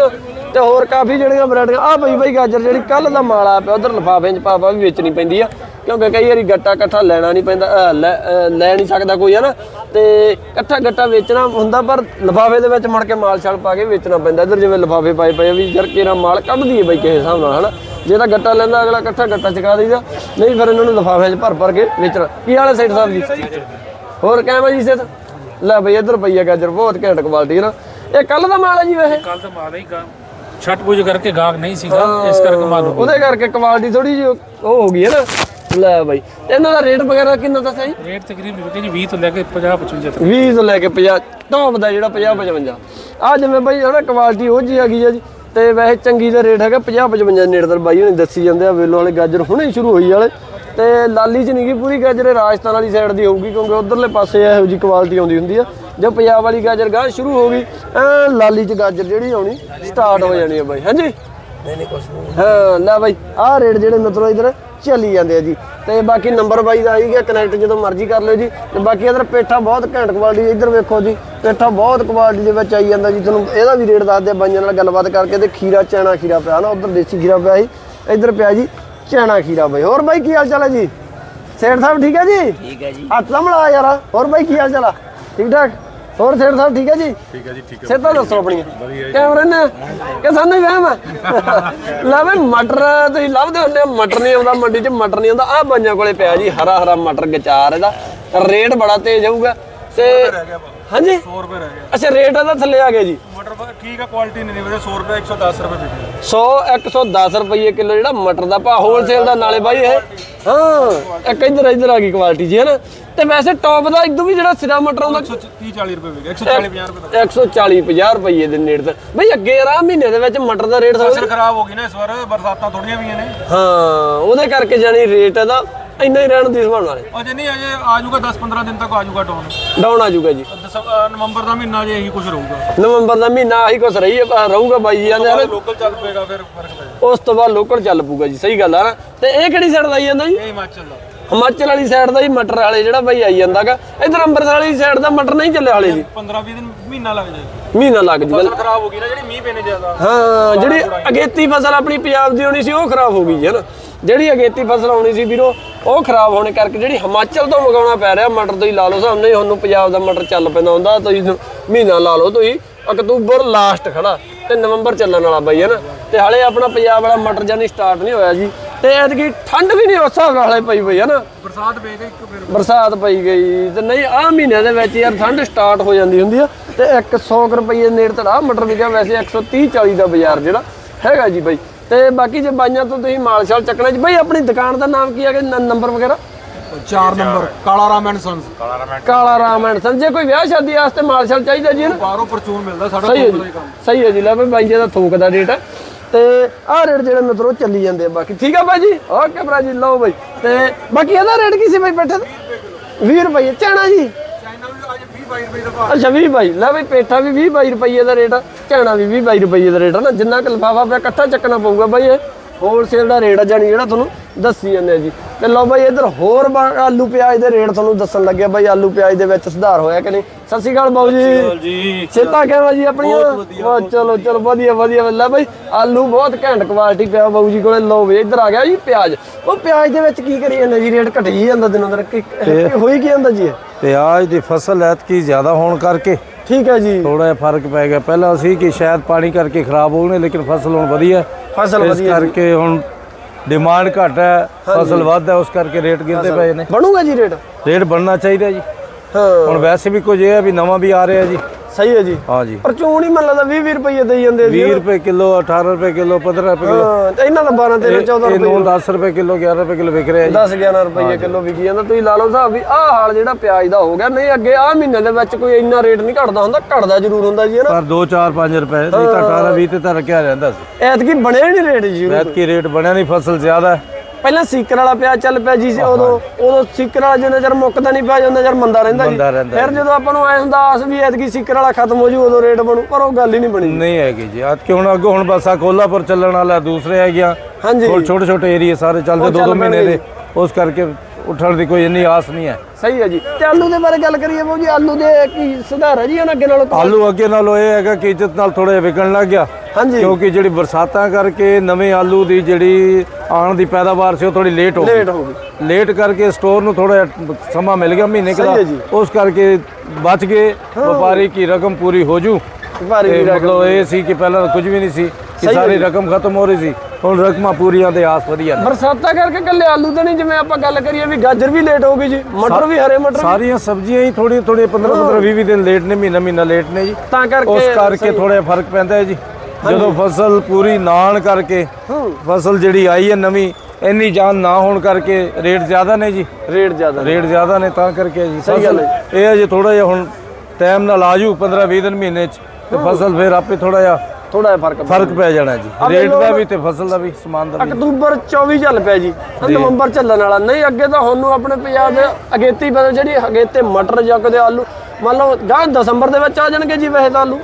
Speaker 1: ਤੇ ਹੋਰ ਕਾਫੀ ਜਿਹੜੀਆਂ ਵੈਰਾਈਟੀਆਂ ਆ ਬਈ ਬਈ ਗਾਜਰ ਜਿਹੜੀ ਕੱਲ ਦਾ ਮਾਲ ਆ ਪਿਆ, ਉਧਰ ਲਫਾਫੇ 'ਚ ਪਾ ਵੀ ਵੇਚਣੀ ਪੈਂਦੀ ਆ, ਕਿਉਂਕਿ ਕਈ ਵਾਰੀ ਗੱਟਾ ਇਕੱਠਾ ਲੈਣਾ ਨਹੀਂ ਪੈਂਦਾ ਲੈ ਨਹੀਂ ਸਕਦਾ ਕੋਈ, ਹਨਾ? ਤੇ ਇਕੱਠਾ ਗੱਟਾ ਵੇਚਣਾ ਹੁੰਦਾ, ਪਰ ਲਫਾਫੇ ਦੇ ਵਿੱਚ ਮੁੜ ਕੇ ਮਾਲ ਛਲ ਪਾ ਕੇ ਵੇਚਣਾ ਪੈਂਦਾ, ਇਧਰ ਜਿਵੇਂ ਲਫਾਫੇ ਪਾਏ ਪਏ ਵੀ ਜਰ ਕੇਰਾ ਮਾਲ ਕੱਢ ਦਈਏ ਬਈ ਕਿਸੇ ਹਿਸਾਬ ਨਾਲ, ਹਨਾ? ਜੇ ਤਾਂ ਗੱਟਾ ਲੈਂਦਾ, ਅਗਲਾ ਇਕੱਠਾ ਗੱਟਾ ਚਕਾ ਦਈਦਾ, ਨਹੀਂ ਫਿਰ ਇਹਨਾਂ ਨੂੰ ਲਫਾਫੇ 'ਚ ਭਰ ਭਰ ਕੇ ਵੇਚਣਾ। ਕੀ ਹਾਲ ਹੈ ਸੇਠ ਸਾਹਿਬ ਜੀ? ਹੋਰ ਕਿਵੇਂ ਜੀ ਸਿਹਤ? ਲੈ ਬਈ ਇੱਧਰ ਪਈ ਆ ਗਾਜਰ, ਬਹੁਤ ਘੈਂਟ ਕੁਆਲਿਟੀ ਹੈ ਨਾ ਇਹ ਕੱਲ ਦਾ ਮਾਲ ਹੈ ਜੀ ਵੈਸੇ?
Speaker 3: ਕੱਲ ਤਾਂ ਮਾਲ ਹੀ
Speaker 6: ਛੱਟ ਪੂਜ ਕਰਕੇ ਗਾਹਕ ਨਹੀਂ ਸੀਗਾ ਇਸ ਕਰਕੇ ਮਾਲੂਮ
Speaker 1: ਉਹਦੇ ਕਰਕੇ ਕੁਆਲਿਟੀ ਥੋੜੀ ਜਿਹੀ ਉਹ ਹੋ ਗਈ ਹੈ ਨਾ। ਲੈ ਬਾਈ ਇਹਨਾਂ ਦਾ ਰੇਟ ਵਗੈਰਾ ਕਿੰਨਾ ਦੱਸਿਆ ਜੀ?
Speaker 6: ਰੇਟ ਤਕਰੀਬਨ ਵਿਕੇ ਜੀ 20 ਤੋਂ ਲੈ ਕੇ 50 55 ਤੱਕ।
Speaker 1: 20 ਤੋਂ ਲੈ ਕੇ 50 ਟੌਪ ਦਾ ਜਿਹੜਾ 50 55 ਆ ਜਿਵੇਂ ਬਾਈ ਹਨਾ ਕੁਆਲਿਟੀ ਉਹ ਜੀ ਹੈਗੀ ਆ ਜੀ ਤੇ ਵੈਸੇ ਚੰਗੀ ਦਾ ਰੇਟ ਹੈਗਾ 50 55 ਨੇੜੇ ਤੱਕ ਬਾਈ ਹੁਣੇ ਦੱਸੀ ਜਾਂਦੇ ਆ ਵੇਲੋ ਵਾਲੇ ਗਾਜਰ ਹੁਣੇ ਸ਼ੁਰੂ ਹੋਈ ਵਾਲੇ। ਤੇ ਲਾਲੀ ਚ ਨਹੀਂ ਗੀ ਪੂਰੀ ਗਾਜਰ ਰਾਜਸਥਾਨ ਵਾਲੀ ਸਾਈਡ ਦੀ ਹੋਊਗੀ ਕਿਉਂਕਿ ਉਧਰਲੇ ਪਾਸੇ ਇਹੋ ਜੀ ਕੁਆਲਿਟੀ ਆਉਂਦੀ ਹੁੰਦੀ ਆ। ਜੇ ਪੰਜਾਬ ਵਾਲੀ ਗਾਜਰ ਗਾਹ ਸ਼ੁਰੂ ਹੋ ਗਈ ਐ ਲਾਲੀ ਚ ਗਾਜਰ ਜਿਹੜੀ ਆਉਣੀ ਸਟਾਰਟ ਹੋ ਜਾਣੀ ਆ ਬਾਈ ਹਾਂਜੀ? ਹਾਂ ਲੈ ਬਾਈ ਆਹ ਰੇਟ ਜਿਹੜੇ ਮਿੱਤਰੋ ਇਧਰ ਚੱਲੀ ਜਾਂਦੇ ਆ ਜੀ। ਤੇ ਬਾਕੀ ਨੰਬਰ ਬਾਈ ਦਾ ਆਈ ਗਿਆ ਕਨੈਕਟ ਜਦੋਂ ਮਰਜ਼ੀ ਕਰ ਲਿਓ ਜੀ। ਤੇ ਬਾਕੀ ਇਧਰ ਪੇਠਾ ਬਹੁਤ ਘੈਂਟ ਕੁਆਲਿਟੀ ਇਧਰ ਵੇਖੋ ਜੀ ਪੇਠਾ ਬਹੁਤ ਕੁਆਲਿਟੀ ਦੇ ਵਿੱਚ ਆਈ ਜਾਂਦਾ ਜੀ। ਤੁਹਾਨੂੰ ਇਹਦਾ ਵੀ ਰੇਟ ਦੱਸਦੇ ਬਾਈਆਂ ਨਾਲ ਗੱਲਬਾਤ ਕਰਕੇ ਤੇ ਖੀਰਾ ਚੈਣਾ ਖੀਰਾ ਪਿਆ ਨਾ ਉਧਰ ਦੇਸੀ ਖੀਰਾ ਪਿਆ ਸੀ ਇਧਰ ਪਿਆ ਜੀ ਚੈਣਾ ਖੀਰਾ ਬਾਈ। ਹੋਰ ਬਾਈ ਕੀ ਹਾਲ ਚਾਲ ਹੈ ਜੀ? ਸੇਠ ਸਾਹਿਬ ਠੀਕ ਹੈ ਜੀ? ਠੀਕ ਹੈ ਜੀ। ਹੱਥ ਸਾਹਮਣਾ ਯਾਰ ਹੋਰ ਬਾਈ ਕੀ ਹਾਲ ਚਾਲ ਆ? ਠੀਕ ਠਾਕ? ਹੋਰ ਸੇਠ ਸਾਹਿਬ ਠੀਕ ਹੈ ਜੀ? ਠੀਕ ਹੈ ਜੀ ਠੀਕ ਹੈ। ਸਿੱਧਾ ਦੱਸੋ ਆਪਣੀਆਂ। ਕੈਮਰੇ ਨੇ? ਕਿ ਸਾਨੂੰ ਹੀ ਵਹਿਮ ਹੈ ਲੈ ਬਈ ਮਟਰ ਤੁਸੀਂ ਲੱਭਦੇ ਹੁੰਦੇ ਮਟਰ ਨਹੀਂ ਆਉਂਦਾ ਮੰਡੀ 'ਚ ਮਟਰ ਨਹੀਂ ਆਉਂਦਾ। ਆ ਬਾਈਆਂ ਕੋਲੇ ਪਿਆ ਜੀ ਹਰਾ ਹਰਾ ਮਟਰ ਗਚਾਰ ਇਹਦਾ। ਰੇਟ ਬੜਾ ਤੇਜ਼ ਹੋਊਗਾ ਤੇ ਹਾਂਜੀ। 100 ਰੁਪਏ ਰਹਿ ਗਿਆ ਅੱਛਾ ਰੇਟ ਇਹਦਾ ਥੱਲੇ ਆ ਗਿਆ ਜੀ।
Speaker 7: ਮਟਰ ਠੀਕ ਆ ਕੁਆਲਿਟੀ ਨਹੀਂ ਵੀਰੇ 100 ਰੁਪਏ 110 ਰੁਪਏ ਵਿਕਦੇ
Speaker 1: 100 110 ਰੁਪਏ ਕਿਲੋ ਜਿਹੜਾ ਮਟਰ ਦਾ ਭਾ ਹੋਲਸੇਲ ਦਾ ਨਾਲੇ ਬਾਈ ਇਹ। ਹਾਂ ਇੱਕ ਇੱਧਰ ਇੱਧਰ ਆ ਗਈ ਕੁਆਲਿਟੀ ਜੀ ਹੈ ਨਾ ਤੇ ਵੈਸੇ ਟੌਪ ਦਾ ਇਦੋਂ ਵੀ ਜਿਹੜਾ ਸਿਰਾ ਮਟਰ ਆਉਂਦਾ
Speaker 7: 30 40 ਰੁਪਏ ਵਿਕਦੇ 140 50 ਰੁਪਏ
Speaker 1: 140 50 ਰੁਪਏ ਦੇ ਨੇੜੇ ਤੇ। ਬਈ ਅੱਗੇ ਯਾਰ ਆਹ ਮਹੀਨੇ ਦੇ ਵਿੱਚ ਮਟਰ ਦਾ ਰੇਟ
Speaker 7: ਫਸਲ ਖਰਾਬ ਹੋ ਗਈ ਨਾ ਇਸ ਵਾਰ ਬਰਸਾਤਾਂ ਥੋੜੀਆਂ ਵੀ ਨੇ।
Speaker 1: ਹਾਂ ਉਹਦੇ ਕਰਕੇ ਜਾਨੀ ਰੇਟ ਇਹਦਾ ਇੰਨਾ ਹੀ ਰਹਿਣ ਦੀ ਸੰਭਾਵਨਾ ਵਾਲੇ
Speaker 7: ਅਜੇ ਨਹੀਂ ਅਜੇ ਆ ਜਾਊਗਾ 10 15 ਦਿਨ ਤੱਕ ਆ ਜਾਊਗਾ ਡਾਊਨ
Speaker 1: ਡਾਊਨ ਆ ਜਾਊਗਾ ਜੀ।
Speaker 7: ਨਵੰਬਰ ਦਾ ਮਹੀਨਾ ਜੇ ਇਹੀ ਕੁਝ ਰਹੂਗਾ।
Speaker 1: ਨਵੰਬਰ ਦਾ ਮਹੀਨਾ ਆਹੀ ਕੁਛ ਰਹੀ ਹੈ ਰਹੂਗਾ ਬਾਈ ਜੀ ਜਾਂਦੇ
Speaker 7: ਲੋਕਲ ਚੱਲ ਪਏਗਾ ਫਿਰ ਫ਼ਰਕ ਪੈ ਜਾਊਗਾ।
Speaker 1: ਉਸ ਤੋਂ ਬਾਅਦ ਲੋਕਲ ਚੱਲ ਪੂਗਾ ਜੀ ਸਹੀ ਗੱਲ ਆ। ਨਾ ਤੇ ਇਹ ਕਿਹੜੀ ਸਾਈਡ ਦਾ ਆਈ ਜਾਂਦਾ ਜੀ?
Speaker 7: ਇਹ ਹਿਮਾਚਲ ਦਾ।
Speaker 1: ਹਿਮਾਚਲ ਵਾਲੀ ਸਾਈਡ ਦਾ ਹੀ ਮਟਰ ਵਾਲੇ ਜਿਹੜਾ ਬਾਈ ਆਈ ਜਾਂਦਾਗਾ। ਇਧਰ ਅੰਮ੍ਰਿਤਸਰ ਵਾਲੀ ਸਾਈਡ ਦਾ ਮਟਰ ਨਹੀਂ ਚੱਲਿਆ ਹਾਲੇ ਜੀ।
Speaker 7: 15 20 ਦਿਨ ਮਹੀਨਾ ਲੱਗ ਜਾਏਗਾ।
Speaker 1: ਮਹੀਨਾ ਲੱਗ ਜੂਗਾ
Speaker 7: ਫਸਲ ਖਰਾਬ ਹੋ ਗਈ ਨਾ ਜਿਹੜੀ ਮੀਂਹ ਪੈਣੇ ਜ਼ਿਆਦਾ।
Speaker 1: ਹਾਂ ਜਿਹੜੀ ਅਗੇਤੀ ਫਸਲ ਆਪਣੀ ਪੰਜਾਬ ਦੀ ਹੋਣੀ ਸੀ ਉਹ ਖਰਾਬ ਹੋ ਗਈ ਹੈ ਨਾ। ਜਿਹੜੀ ਅਗੇਤੀ ਫਸਲ ਆਉਣੀ ਸੀ ਵੀਰੋ ਉਹ ਖਰਾਬ ਹੋਣੇ ਕਰਕੇ ਜਿਹੜੀ ਹਿਮਾਚਲ ਤੋਂ ਮੰਗਾਉਣਾ ਪੈ ਰਿਹਾ ਮਟਰ ਤੁਸੀਂ ਲਾ ਲਓ ਸਾਹਮਣੇ ਤੁਹਾਨੂੰ ਪੰਜਾਬ ਦਾ ਮਟਰ ਚੱਲ ਪੈਂਦਾ ਹੁੰਦਾ ਤੁਸੀਂ ਮਹੀਨਾ ਲਾ ਲਓ ਤੁਸੀਂ ਅਕਤੂਬਰ ਲਾਸਟ ਖੜਾ ਤੇ ਨਵੰਬਰ ਚੱਲਣ ਵਾਲਾ ਬਾਈ ਹੈ ਨਾ ਤੇ ਹਾਲੇ ਆਪਣਾ ਪੰਜਾਬ ਵਾਲਾ ਮਟਰ ਜਾਨੀ ਸਟਾਰਟ ਨਹੀਂ ਹੋਇਆ ਜੀ ਤੇ ਐਤਕੀ ਠੰਡ ਵੀ ਨਹੀਂ ਉਸ ਹਿਸਾਬ ਨਾਲ ਹਾਲੇ ਪਈ ਹੋਈ ਹੈ ਨਾ
Speaker 7: ਬਰਸਾਤ ਪੈ ਗਈ ਇੱਕ ਫਿਰ।
Speaker 1: ਬਰਸਾਤ ਪਈ ਗਈ ਤੇ ਨਹੀਂ ਆਹ ਮਹੀਨੇ ਦੇ ਵਿੱਚ ਯਾਰ ਠੰਡ ਸਟਾਰਟ ਹੋ ਜਾਂਦੀ ਹੁੰਦੀ ਆ ਤੇ 100 ਰੁਪਏ ਨੇੜੇ ਤੜਾ ਮਟਰ ਵਿਕਿਆ ਵੈਸੇ 130 40 ਦਾ ਬਾਜ਼ਾਰ ਜਿਹੜਾ ਹੈਗਾ ਜੀ ਬਾਈ। ਤੇ ਬਾਕੀ ਜੇ ਬਾਈਆਂ ਤੋਂ ਤੁਸੀਂ ਮਾਲ ਸ਼ਾਲ ਚੱਕਣਾ ਜੀ ਬਾਈ ਆਪਣੀ ਦੁਕਾਨ ਦਾ ਨਾਮ ਕੀ ਹੈਗਾ ਨੰਬਰ ਵਗੈਰਾ?
Speaker 7: 4 ਨੰਬਰ ਕਾਲਾ ਰਾਮ ਐਂਡ ਸੰਸ।
Speaker 1: ਕਾਲਾ ਰਾਮ ਐਂਡ ਸੰਜੇ ਕੋਈ ਵਿਆਹ ਸ਼ਾਦੀ ਵਾਸਤੇ ਮਾਲ ਸ਼ਾਲ ਚਾਹੀਦਾ ਜੀ ਨਾ
Speaker 7: ਬਾਹਰੋਂ ਪਰਚੂਨ ਮਿਲਦਾ ਸਾਡਾ
Speaker 1: ਸਹੀ ਹੈ ਜੀ
Speaker 7: ਹੀ
Speaker 1: ਸਹੀ ਹੈ ਜੀ ਲੈ ਬਈ ਬਾਈ ਜੀ ਦਾ ਥੋਕ ਦਾ ਰੇਟ ਹੈ ਤੇ ਆਹ ਰੇਟ ਜਿਹੜੇ ਮਿੱਤਰੋ ਚੱਲੀ ਜਾਂਦੇ ਆ ਬਾਕੀ। ਠੀਕ ਆ ਬਾਈ ਜੀ ਓਕੇ ਭਰਾ ਜੀ ਲਓ ਬਾਈ। ਤੇ ਬਾਕੀ ਇਹਦਾ ਰੇਟ ਕੀ ਸੀ ਬਾਈ ਬੈਠੇ ਦਾ? 20 ਰੁਪਏ ਚਾਣਾ ਜੀ। ਅੱਛਾ 20 ਬਾਈ। ਲੈ ਬਈ, ਪੇਠਾ ਵੀ 20 22 ਰੁਪਏ ਦਾ ਰੇਟ ਆ, ਝਾਣਾ ਵੀ 20 22 ਰੁਪਏ ਦਾ ਰੇਟ ਆ ਨਾ। ਜਿੰਨਾ ਕੁ ਲਫਾਫਾ ਪਿਆ, ਇਕੱਠਾ ਚੱਕਣਾ ਪਊਗਾ ਬਾਈ ਇਹ। ਹੋਲਸੇਲ ਦਾ ਰੇਟ ਆ ਜਾਨੀ ਜਿਹੜਾ ਤੁਹਾਨੂੰ ਦੱਸੀ ਜਾਂਦੇ ਆ ਜੀ। ਤੇ ਲਓ ਬਾਈ ਇੱਧਰ ਹੋਰ ਆਲੂ ਪਿਆਜ਼ ਦੇ ਰੇਟ ਤੁਹਾਨੂੰ ਦੱਸਣ ਲੱਗਿਆ ਬਾਈ ਆਲੂ ਪਿਆਜ਼ ਦੇ ਵਿੱਚ ਸੁਧਾਰ ਹੋਇਆ ਕਿ ਨਹੀਂ? ਸਤਿ ਸ਼੍ਰੀ ਅਕਾਲ ਬਾਊ ਜੀ।
Speaker 3: ਜੀ।
Speaker 1: ਸੇਤਾ ਕਿਵੇਂ ਜੀ ਆਪਣੀਆਂ? ਚਲੋ ਚਲੋ ਵਧੀਆ ਵਧੀਆ ਲੈ ਬਾਈ ਆਲੂ ਬਹੁਤ ਘੈਂਟ ਕੁਆਲਿਟੀ ਪਿਆ ਬਾਊ ਜੀ ਕੋਲੇ। ਲਓ ਵੀ ਇੱਧਰ ਆ ਗਿਆ ਜੀ ਪਿਆਜ਼। ਉਹ ਪਿਆਜ਼ ਦੇ ਵਿੱਚ ਕੀ ਕਰੀ ਜਾਂਦੇ ਜੀ? ਰੇਟ ਘਟੀ ਜਾਂਦਾ ਦਿਨੋਂ ਦਿਨ। ਕੀ ਹੋਈ ਕੀ ਜਾਂਦਾ ਜੀ ਇਹ?
Speaker 8: ਪਿਆਜ਼ ਦੀ ਫਸਲ ਐਤਕੀ ਜ਼ਿਆਦਾ ਹੋਣ ਕਰਕੇ
Speaker 1: ਠੀਕ ਹੈ ਜੀ।
Speaker 8: ਥੋੜਾ ਜਿਹਾ ਫ਼ਰਕ ਪੈ ਗਿਆ। ਪਹਿਲਾਂ ਸੀ ਕਿ ਸ਼ਾਇਦ ਪਾਣੀ ਕਰਕੇ ਖਰਾਬ ਹੋ ਗਏ ਲੇਕਿਨ ਫਸਲ ਹੁਣ ਵਧੀਆ।
Speaker 1: ਫਸਲ
Speaker 8: ਇਸ
Speaker 1: ਵਧੀਆ ਜੀ।
Speaker 8: ਕਰਕੇ ਹੁਣ ਡਿਮਾਂਡ ਘੱਟ ਹੈ ਫਸਲ ਵੱਧ ਹੈ ਉਸ ਕਰਕੇ ਰੇਟ ਗਿਰਦੇ ਪਏ ਨੇ।
Speaker 1: ਬਣੂਗਾ ਜੀ ਰੇਟ?
Speaker 8: ਰੇਟ ਬਣਨਾ ਚਾਹੀਦਾ ਜੀ।
Speaker 1: ਹਾਂ।
Speaker 8: ਹੁਣ ਵੈਸੇ ਵੀ ਕੁਝ ਇਹ ਹੈ ਵੀ ਨਵਾਂ ਵੀ ਆ ਰਿਹਾ ਜੀ।
Speaker 1: ਸਹੀ ਹੈ ਜੀ।
Speaker 8: ਹਾਂ ਜੀ
Speaker 1: ਪਰ ਚੂਣ ਹੀ ਮੰਨ ਲਦਾ 20 20 ਰੁਪਏ ਦੇਈ ਜਾਂਦੇ ਜੀ
Speaker 8: 20 ਰੁਪਏ ਕਿਲੋ 18 ਰੁਪਏ ਕਿਲੋ 15 ਰੁਪਏ ਕਿਲੋ।
Speaker 1: ਹਾਂ ਇਹਨਾਂ ਦਾ 12 13 14
Speaker 8: ਇਹ
Speaker 1: ਰੁਪਏ
Speaker 8: 9 10 ਰੁਪਏ ਕਿਲੋ 11 ਰੁਪਏ ਕਿਲੋ ਵਿਕ ਰਿਹਾ ਜੀ।
Speaker 1: 10 11 ਰੁਪਏ ਕਿਲੋ ਵਿਕੀ ਜਾਂਦਾ। ਤੁਸੀਂ ਲਾ ਲਓ ਹਿਸਾਬ ਵੀ ਆਹ ਹਾਲ ਜਿਹੜਾ ਪਿਆਜ਼ ਦਾ ਹੋ ਗਿਆ। ਨਹੀਂ ਅੱਗੇ ਆਹ ਮਹੀਨੇ ਦੇ ਵਿੱਚ ਕੋਈ ਇੰਨਾ ਰੇਟ ਨਹੀਂ ਘਟਦਾ ਹੁੰਦਾ। ਘਟਦਾ ਜ਼ਰੂਰ ਹੁੰਦਾ ਜੀ ਹੈ ਨਾ?
Speaker 8: ਪਰ 2 4 5 ਰੁਪਏ ਨਹੀਂ ਤਾਂ 18 20 ਤੇ ਤਾਂ ਰੱਖਿਆ ਰਹਿੰਦਾ ਸੀ।
Speaker 1: ਐਤਕੀ ਬਣਿਆ ਨਹੀਂ ਰੇਟ ਜੀ।
Speaker 8: ਐਤਕੀ ਰੇਟ ਬਣਿਆ ਨਹੀਂ ਫਸਲ ਜ਼ਿਆਦਾ ਹੈ।
Speaker 1: ਪਹਿਲਾਂ ਸੀਕਰ ਵਾਲਾ ਪਿਆਜ਼ ਚੱਲ ਪਿਆ ਜੀ ਉਦੋਂ ਉਦੋਂ ਸੀਕਰ ਵਾਲਾ ਜਿੰਨਾ ਚਿਰ ਮੁੱਕਦਾ ਨਹੀਂ ਪਿਆ ਜਾਂਦਾ ਚਿਰ ਮੰਦਾ ਰਹਿੰਦਾ ਜੀ। ਫਿਰ ਜਦੋਂ ਆਪਾਂ ਨੂੰ ਐ ਹੁੰਦਾ ਆਸ ਵੀ ਐਤਕੀ ਸੀਕਰ ਵਾਲਾ ਖਤਮ ਹੋ ਜੂ ਉਦੋਂ ਰੇਟ ਬਣੂ ਪਰ ਉਹ ਗੱਲ ਹੀ ਨਹੀਂ ਬਣੀ।
Speaker 8: ਨਹੀਂ ਹੈਗੀ ਜੀ। ਅੱਜ ਕਿ ਹੁਣ ਅੱਗੇ ਹੁਣ ਬਸ ਆ ਕੋਲਾਪੁਰ ਚੱਲਣ ਵਾਲਾ ਦੂਸਰੇ ਹੈਗੀਆਂ
Speaker 1: ਹਾਂਜੀ।
Speaker 8: ਛੋਟੇ ਛੋਟੇ ਏਰੀਏ ਸਾਰੇ ਚੱਲਦੇ ਦੋ ਦੋ
Speaker 1: ਚੱਲ
Speaker 8: ਮਹੀਨੇ
Speaker 1: ਪੈਣਗੇ
Speaker 8: ਦੇ। ਉਸ ਕਰਕੇ ਉੱਠਣ ਦੀ ਕੋਈ ਇੰਨੀ ਆਸ ਨਹੀਂ ਹੈ।
Speaker 1: ਸਹੀ ਹੈ ਜੀ। ਤੇ ਆਲੂ ਦੇ ਬਾਰੇ ਗੱਲ ਕਰੀਏ ਬਾਊ ਜੀ ਆਲੂ ਦੇ ਕੀ ਸੁਧਾਰ ਹੈ ਜੀ ਉਹਨਾਂ ਅੱਗੇ ਨਾਲੋਂ?
Speaker 8: ਆਲੂ ਅੱਗੇ ਨਾਲੋਂ ਇਹ ਹੈਗਾ ਕਿ ਇੱਜ਼ਤ ਨਾਲ ਥੋੜਾ ਵਿਕਣ ਲੱਗ ਗਿਆ।
Speaker 1: ਹਾਂਜੀ।
Speaker 8: ਕਿਉਂਕਿ ਜਿਹੜੀ ਬਰਸਾਤਾਂ ਕਰਕੇ ਨਵੇਂ ਆਲੂ ਦੀ ਜਿਹੜੀ ਆਉਣ ਦੀ ਪੈਦਾਵਾਰ ਸੀ ਉਹ ਥੋੜੀ ਲੇਟ ਹੋ
Speaker 1: ਲੇਟ
Speaker 8: ਗਈ
Speaker 1: ਹੋ ਗਈ।
Speaker 8: ਲੇਟ ਕਰਕੇ ਸਟੋਰ ਨੂੰ ਥੋੜਾ ਸਮਾਂ ਮਿਲ ਗਿਆ ਮਹੀਨੇ ਕੁ
Speaker 1: ਸਹੀ ਹੈ
Speaker 8: ਦਾ
Speaker 1: ਜੀ।
Speaker 8: ਉਸ ਕਰਕੇ ਬਚ ਗਏ। ਵਪਾਰੀ ਕੀ ਰਕਮ ਪੂਰੀ ਹੋ ਜੂ।
Speaker 1: ਭਾਰੀ
Speaker 8: ਤੇ
Speaker 1: ਵੀ ਰਕਮ
Speaker 8: ਮਤਲਬ ਇਹ ਸੀ ਕਿ ਪਹਿਲਾਂ ਕੁਝ ਵੀ ਨਹੀਂ ਸੀ। ਕਿ ਸਾਰੀ ਰਕਮ ਖਤਮ ਹੋ ਰਹੀ ਸੀ। ਹੁਣ ਰਕਮਾਂ ਪੂਰੀਆਂ ਦੇ ਆਸ ਵਧੀਆ ਨੇ।
Speaker 1: ਬਰਸਾਤਾਂ ਕਰਕੇ ਕੱਲੇ ਆਲੂ ਤੇ ਨਹੀਂ ਜਿਵੇਂ ਆਪਾਂ ਗੱਲ ਕਰੀਏ ਵੀ ਗਾਜਰ ਵੀ ਲੇਟ ਹੋ ਗਈ ਜੀ ਮਟਰ ਵੀ ਹਰੇ ਮਟਰ।
Speaker 8: ਸਾਰੀਆਂ ਸਬਜ਼ੀਆਂ ਹੀ ਥੋੜੀ ਥੋੜੀ 15 15 20 20 ਦਿਨ ਲੇਟ ਨੇ ਮਹੀਨਾ ਮਹੀਨਾ ਲੇਟ ਨੇ ਜੀ।
Speaker 1: ਤਾਂ ਕਰਕੇ
Speaker 8: ਉਸ ਕਰਕੇ ਥੋੜਾ ਫ਼ਰਕ ਪੈਂਦਾ ਹੈ ਜੀ। ਜਦੋਂ ਫਸਲ ਪੂਰੀ ਨਾਣ ਕਰਕੇ ਫਸਲ ਜਿਹੜੀ ਆਈ ਹੈ ਨਵੀਂ ਇੰਨੀ ਜਾਨ ਨਾ ਹੋਣ ਕਰਕੇ ਰੇਟ ਜ਼ਿਆਦਾ ਨੇ ਜੀ।
Speaker 1: ਰੇਟ ਜ਼ਿਆਦਾ
Speaker 8: ਰੇਟ ਜ਼ਿਆਦਾ ਨੇ ਤਾਂ ਕਰਕੇ ਜੀ।
Speaker 1: ਸਹੀ ਗੱਲ
Speaker 8: ਇਹ ਹੈ ਜੀ ਥੋੜਾ ਜਿਹਾ ਹੁਣ ਟਾਈਮ ਨਾਲ ਆਜੂ 15 20 ਦਿਨ ਮਹੀਨੇ ਚ ਤੇ ਫਸਲ ਫਿਰ ਆਪੇ ਥੋੜਾ ਜਿਹਾ
Speaker 1: ਥੋੜਾ ਜਿਹਾ ਫ਼ਰਕ
Speaker 8: ਫ਼ਰਕ ਪੈ ਜਾਣਾ ਜੀ। ਰੇਟ ਦਾ ਵੀ ਤੇ ਫਸਲ ਦਾ ਵੀ ਸਮਾਨ ਦਾ ਵੀ।
Speaker 1: ਅਕਤੂਬਰ 24 ਚੱਲ ਪਿਆ ਜੀ ਨਵੰਬਰ ਚੱਲਣ ਵਾਲਾ। ਨਹੀਂ ਅੱਗੇ ਤਾਂ ਹੁਣ ਨੂੰ ਆਪਣੇ ਪੰਜਾਬ ਦੇ ਅਗੇਤੀ ਬਦਲ ਜਿਹੜੀ ਅਗੇਤੇ ਮਟਰ ਜਾਂ ਕਦੇ ਆਲੂ ਮੰਨ ਲਓ ਗਾਂ ਦਸੰਬਰ ਦੇ ਵਿੱਚ ਆ ਜਾਣਗੇ ਜੀ ਵੈਸੇ ਤਾਂ ਆਲੂ।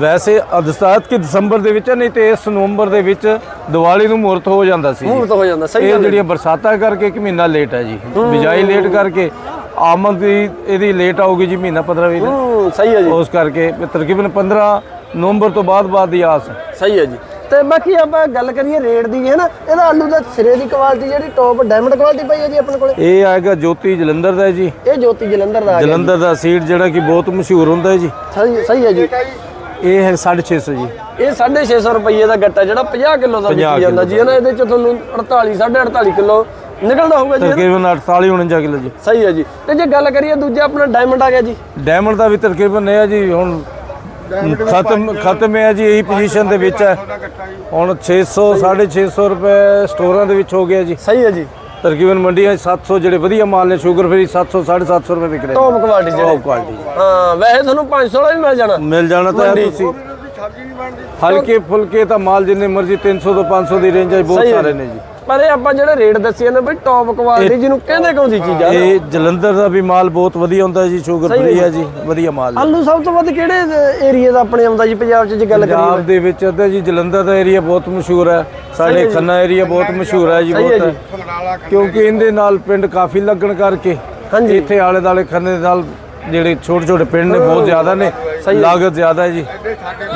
Speaker 8: ਵੈਸੇ ਅਦਸਾਤ ਕਿ ਦਸੰਬਰ ਦੇ ਵਿੱਚ ਨਹੀਂ ਤੇ ਇਸ ਨਵੰਬਰ ਦੇ ਵਿੱਚ ਦੀਵਾਲੀ ਨੂੰ ਮੁਹੂਰਤ ਹੋ ਜਾਂਦਾ ਸੀ ਜੀ।
Speaker 1: ਮੂਰਤ ਹੋ ਜਾਂਦਾ ਸਹੀ
Speaker 8: ਇਹ। ਜਿਹੜੀਆਂ ਬਰਸਾਤਾਂ ਕਰਕੇ ਇੱਕ ਮਹੀਨਾ ਲੇਟ ਹੈ ਜੀ। ਬਿਜਾਈ ਲੇਟ ਕਰਕੇ ਆਮਦ ਵੀ ਇਹਦੀ ਲੇਟ ਆਊਗੀ ਜੀ ਮਹੀਨਾ 15 20 ਦਿਨ।
Speaker 1: ਹੂੰ ਸਹੀ ਹੈ ਜੀ।
Speaker 8: ਉਸ ਕਰਕੇ ਤਕਰੀਬਨ 15 ਨਵੰਬਰ ਤੋਂ ਬਾਅਦ ਬਾਅਦ ਦੀ ਆਸ ਹੈ।
Speaker 1: ਸਹੀ ਹੈ ਜੀ। ਤੇ ਬਾਕੀ ਆਪਾਂ ਗੱਲ ਕਰੀਏ ਰੇਟ ਦੀ ਹੈ ਨਾ? ਇਹਦਾ ਆਲੂ ਦਾ ਸਿਰੇ ਦੀ ਕੁਆਲਿਟੀ ਜਿਹੜੀ ਟੌਪ ਡਾਇਮੰਡ ਕੁਆਲਿਟੀ ਪਈ ਹੈ ਜੀ ਆਪਣੇ ਕੋਲੇ?
Speaker 8: ਇਹ ਆਏਗਾ ਜੋਤੀ ਜਲੰਧਰ ਦਾ ਹੈ ਜੀ।
Speaker 1: ਇਹ ਜੋਤੀ ਜਲੰਧਰ ਦਾ ਆ ਗਿਆ
Speaker 8: ਜਲੰਧਰ ਦਾ ਸੀਡ ਜਿਹੜਾ ਕਿ ਬਹੁਤ ਮਸ਼ਹੂਰ ਹੁੰਦਾ ਹੈ ਜੀ।
Speaker 1: ਸਹੀ ਸਹੀ ਹੈ ਜੀ।
Speaker 8: ਇਹ ਹੈ 650 ਜੀ।
Speaker 1: ਇਹ 650 ਰੁਪਏ ਦਾ ਗੱਟਾ ਜਿਹੜਾ 50 ਕਿਲੋ ਦਾ
Speaker 8: 50
Speaker 1: ਵਿਕੀ ਜਾਂਦਾ ਜੀ ਹੈ ਨਾ? ਇਹਦੇ ਚ ਤੁਹਾਨੂੰ 48 48 ਕਿਲੋ ਨਿਕਲਦਾ ਹੋਊਗਾ ਜੀ ਹੈ ਨਾ?
Speaker 8: ਤਕਰੀਬਨ 48 49 ਕਿਲੋ ਜੀ।
Speaker 1: ਸਹੀ ਹੈ ਜੀ। ਤੇ ਜੇ ਗੱਲ ਕਰੀਏ ਦੂਜਾ ਆਪਣਾ ਡਾਇਮੰਡ ਆ ਗਿਆ ਜੀ।
Speaker 8: ਡਾਇਮੰਡ ਦਾ ਵੀ ਤਕਰੀਬਨ ਇਹ ਹੈ ਜੀ ਹੁਣ ਖਤਮ ਖਤਮ ਹੈ ਜੀ ਇਹੀ ਪੋਜੀਸ਼ਨ ਦੇ ਵਿੱਚ ਹੈ। ਹੁਣ 600 650 ਰੁਪਏ ਸਟੋਰਾਂ ਦੇ ਵਿੱਚ ਹੋ ਗਿਆ ਜੀ।
Speaker 1: ਸਹੀ ਹੈ ਜੀ।
Speaker 8: ਤਕਰੀਬਨ ਮੰਡੀਆਂ 'ਚ 700 ਜਿਹੜੇ ਵਧੀਆ ਮਾਲ ਨੇ ਸ਼ੂਗਰ ਫਰੀ 700 750 ਰੁਪਏ ਵਿਕ ਰਹੇ
Speaker 1: ਟੌਪ ਕੁਆਲਿਟੀ ਜਿਹੜੇ।
Speaker 8: ਟੌਪ ਕੁਆਲਿਟੀ
Speaker 1: ਹਾਂ ਵੈਸੇ ਤੁਹਾਨੂੰ 500 ਵਾਲਾ ਵੀ ਮਿਲ ਜਾਣਾ।
Speaker 8: ਮਿਲ ਜਾਣਾ ਤਾਂ ਹੈ ਤੁਸੀਂ। ਹਲਕੇ ਫੁਲਕੇ ਤਾਂ ਮਾਲ ਜਿੰਨੇ ਮਰਜ਼ੀ 300 ਤੋਂ 500 ਦੀ ਰੇਂਜ 'ਚ ਬਹੁਤ
Speaker 1: ਹੈ
Speaker 8: ਸਾਰੇ। ਨੇ ਜੀ।
Speaker 1: ਪਰ ਇਹ ਆਪਾਂ ਜਿਹੜੇ ਰੇਟ ਦੱਸੇ ਨੇ ਬਈ ਟੌਪ ਕੁਆਲਿਟੀ ਜਿਹਨੂੰ ਕਹਿੰਦੇ ਕਿਉਂ ਦੀ ਚੀਜ਼ ਆ।
Speaker 8: ਇਹ ਜਲੰਧਰ ਦਾ ਵੀ ਮਾਲ ਬਹੁਤ ਵਧੀਆ ਹੁੰਦਾ ਜੀ ਸ਼ੂਗਰ ਫਰੀ ਹੈ ਜੀ ਵਧੀਆ ਮਾਲ।
Speaker 1: ਆਲੂ ਸਭ ਤੋਂ ਵੱਧ ਕਿਹੜੇ ਏਰੀਆ ਦਾ ਆਪਣੇ ਆਉਂਦਾ ਜੀ ਪੰਜਾਬ 'ਚ ਜੇ ਗੱਲ ਕਰੀਏ
Speaker 8: ਪੰਜਾਬ ਦੇ ਵਿੱਚ ਅੱਧਾ ਜੀ ਜਲੰਧਰ ਦਾ ਏਰੀਆ ਬਹੁਤ ਮਸ਼ਹੂਰ ਹੈ ਸਾਡੇ ਖੰਨਾ ਏਰੀਆ ਬਹੁਤ ਮਸ਼ਹੂਰ ਹੈ ਜੀ ਬਹੁਤ ਕਿਉਂਕਿ ਇਹਦੇ ਨਾਲ ਪਿੰਡ ਕਾਫੀ ਲੱਗਣ ਕਰਕੇ
Speaker 1: ਹਾਂਜੀ।
Speaker 8: ਇੱਥੇ ਆਲੇ ਦਾਲੇ ਖੰਨੇ ਦੇ ਨਾਲ ਜਿਹੜੇ ਛੋਟੇ ਛੋਟੇ ਪਿੰਡ ਨੇ ਬਹੁਤ ਜ਼ਿਆਦਾ ਨੇ ਲਾਗਤ ਜ਼ਿਆਦਾ ਹੈ ਜੀ।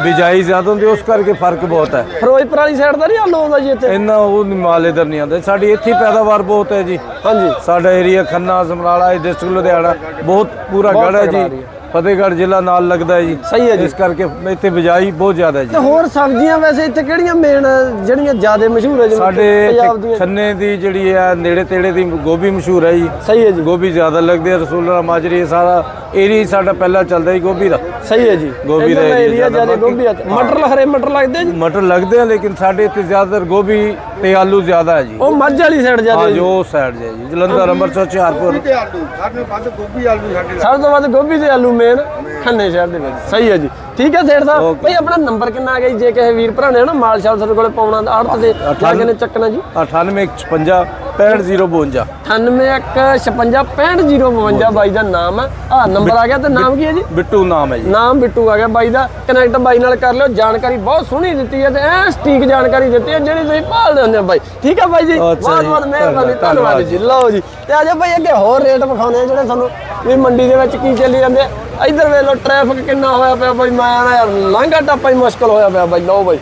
Speaker 8: ਬਿਜਾਈ ਜ਼ਿਆਦਾ ਹੁੰਦੀ ਉਸ ਕਰਕੇ ਫ਼ਰਕ ਬਹੁਤ ਹੈ।
Speaker 1: ਫਿਰੋਜ਼ਪੁਰ ਵਾਲੀ ਸਾਈਡ ਦਾ ਨਹੀਂ ਆਲੂ ਆਉਂਦਾ ਜੀ ਇੱਥੇ?
Speaker 8: ਇੰਨਾ ਉਹ ਮਾਲ ਇਧਰ ਨਹੀਂ ਆਉਂਦਾ। ਸਾਡੀ ਇੱਥੇ ਪੈਦਾਵਾਰ ਬਹੁਤ ਹੈ ਜੀ।
Speaker 1: ਹਾਂਜੀ।
Speaker 8: ਸਾਡਾ ਏਰੀਆ ਖੰਨਾ ਸਮਰਾਲਾ ਇਹ ਡਿਸਟ੍ਰਿਕਟ ਲੁਧਿਆਣਾ ਬਹੁਤ ਪੂਰਾ ਗੜ ਹੈ ਜੀ। ਫਤਿਹਗੜ੍ਹ ਜ਼ਿਲ੍ਹਾ ਨਾਲ ਲੱਗਦਾ ਹੈ ਜੀ।
Speaker 1: ਸਹੀ ਹੈ ਜੀ।
Speaker 8: ਇਸ ਕਰਕੇ ਇੱਥੇ ਬਿਜਾਈ ਬਹੁਤ ਜ਼ਿਆਦਾ ਹੈ ਜੀ।
Speaker 1: ਤੇ ਹੋਰ ਸਬਜ਼ੀਆਂ ਵੈਸੇ ਇੱਥੇ ਕਿਹੜੀਆਂ ਮੇਨ ਜਿਹੜੀਆਂ ਜ਼ਿਆਦਾ ਮਸ਼ਹੂਰ ਹੈ ਜਿਵੇਂ
Speaker 8: ਸਾਡੇ
Speaker 1: ਕਿ ਪੰਜਾਬ
Speaker 8: ਇੱਥੇ
Speaker 1: ਦੀਆਂ?
Speaker 8: ਖੰਨੇ ਦੀ ਜਿਹੜੀ ਹੈ ਨੇੜੇ ਤੇੜੇ ਦੀ ਗੋਭੀ ਮਸ਼ਹੂਰ ਹੈ ਜੀ।
Speaker 1: ਸਹੀ ਹੈ ਜੀ।
Speaker 8: ਗੋਭੀ ਜ਼ਿਆਦਾ ਲੱਗਦੀ ਹੈ ਰਸੂਲਰਾ ਮਾਜਰੀ ਇਹ ਸਾਰਾ ਏਰੀਆ ਹੀ ਸਾਡਾ ਪਹਿਲਾਂ ਚੱਲਦਾ ਹੀ ਗੋਭੀ ਦਾ।
Speaker 1: ਸਹੀ ਹੈ ਜੀ।
Speaker 8: ਗੋਭੀ ਦਾ area
Speaker 1: ਏਰੀਆ
Speaker 8: ਜ਼ਿਆਦਾ,
Speaker 1: ਜ਼ਿਆਦਾ ਗੋਭੀ ਆ ਮਟਰ ਹਰੇ ਮਟਰ ਲੱਗਦੇ ਜੀ?
Speaker 8: ਮਟਰ ਲੱਗਦੇ ਆ ਲੇਕਿਨ ਸਾਡੇ ਇੱਥੇ ਜ਼ਿਆਦਾਤਰ ਗੋਭੀ ਤੇ ਆਲੂ ਜ਼ਿਆਦਾ ਹੈ ਜੀ।
Speaker 1: ਉਹ ਮੱਝ ਵਾਲੀ ਸਾਈਡ
Speaker 8: ਹਾਂ
Speaker 1: ਜ਼ਿਆਦਾ
Speaker 8: ਜੋ ਸਾਈਡ ਹੈ ਜੀ। ਜਲੰਧਰ ਅੰਮ੍ਰਿਤਸਰ ਹੁਸ਼ਿਆਰਪੁਰ।
Speaker 7: ਤੇ ਆਲੂ ਸਾਡੇ ਵੱਧ ਗੋਭੀ ਆਲੂ ਸਾਡੇ
Speaker 1: ਸਭ ਤੋਂ ਵੱਧ ਗੋਭੀ ਤੇ ਆਲੂ ਮੇਨ ਖੰਨੇ ਸ਼ਹਿਰ ਦੇ ਵਿੱਚ। ਸਹੀ ਹੈ ਜੀ। ਠੀਕ ਹੈ ਸੇਠ ਸਾਹਿਬ? ਭਾਈ ਆਪਣਾ ਨੰਬਰ ਕਿੰਨਾ ਆ ਗਿਆ ਜੀ? ਜੇ ਕਿਸੇ ਵੀਰ ਭਰਾ ਨੇ ਨਾ ਮਾਲ ਸ਼ਾਲ ਸਾਡੇ ਕੋਲੇ ਪਾਉਣਾ ਆੜਤ ਦੇ ਜਾ ਨੇ ਚੱਕਣਾ ਜੀ?
Speaker 8: 9856 65052
Speaker 1: 9815565052 ਬਾਈ ਦਾ ਨਾਮ ਹੈ ਆ ਨੰਬਰ ਆ ਗਿਆ ਤੇ ਨਾਮ ਕੀ ਹੈ ਜੀ?
Speaker 8: ਬਿੱਟੂ ਨਾਮ ਹੈ ਜੀ।
Speaker 1: ਨਾਮ ਬਿੱਟੂ ਆ ਗਿਆ ਬਾਈ ਦਾ। ਕਨੈਕਟ ਬਾਈ ਨਾਲ ਕਰ ਲਿਓ। ਜਾਣਕਾਰੀ ਬਹੁਤ ਸੋਹਣੀ ਦਿੱਤੀ ਹੈ ਤੇ ਐ ਸਟੀਕ ਜਾਣਕਾਰੀ ਦਿੱਤੀ ਹੈ ਜਿਹੜੀ ਤੁਸੀਂ ਭਾਲਦੇ ਹੁੰਦੇ ਹੋ ਬਾਈ। ਠੀਕ ਹੈ ਬਾਈ ਜੀ? ਬਹੁਤ ਬਹੁਤ ਮਿਹਰਬਾਨੀ।
Speaker 8: ਧੰਨਵਾਦ
Speaker 1: ਜੀ। ਲਓ ਜੀ। ਤੇ ਆ ਜਾ ਬਾਈ ਅੱਗੇ ਹੋਰ ਰੇਟ ਵਿਖਾਉਣੇ ਆ ਜਿਹੜੇ ਤੁਹਾਨੂੰ ਵੀ ਮੰਡੀ ਦੇ ਵਿੱਚ ਕੀ ਚੱਲੀ ਜਾਂਦੇ ਆ। ਇੱਧਰ ਵੇਖ ਲਓ ਟ੍ਰੈਫਿਕ ਕਿੰਨਾ ਹੋਇਆ ਪਿਆ ਬਾਈ। ਮੈਂ ਯਾਰ ਲਾਂਘਾ ਟਾਪਾ ਹੀ ਮੁਸ਼ਕਲ ਹੋਇਆ ਪਿਆ ਬਾਈ। ਲਓ ਬਾਈ।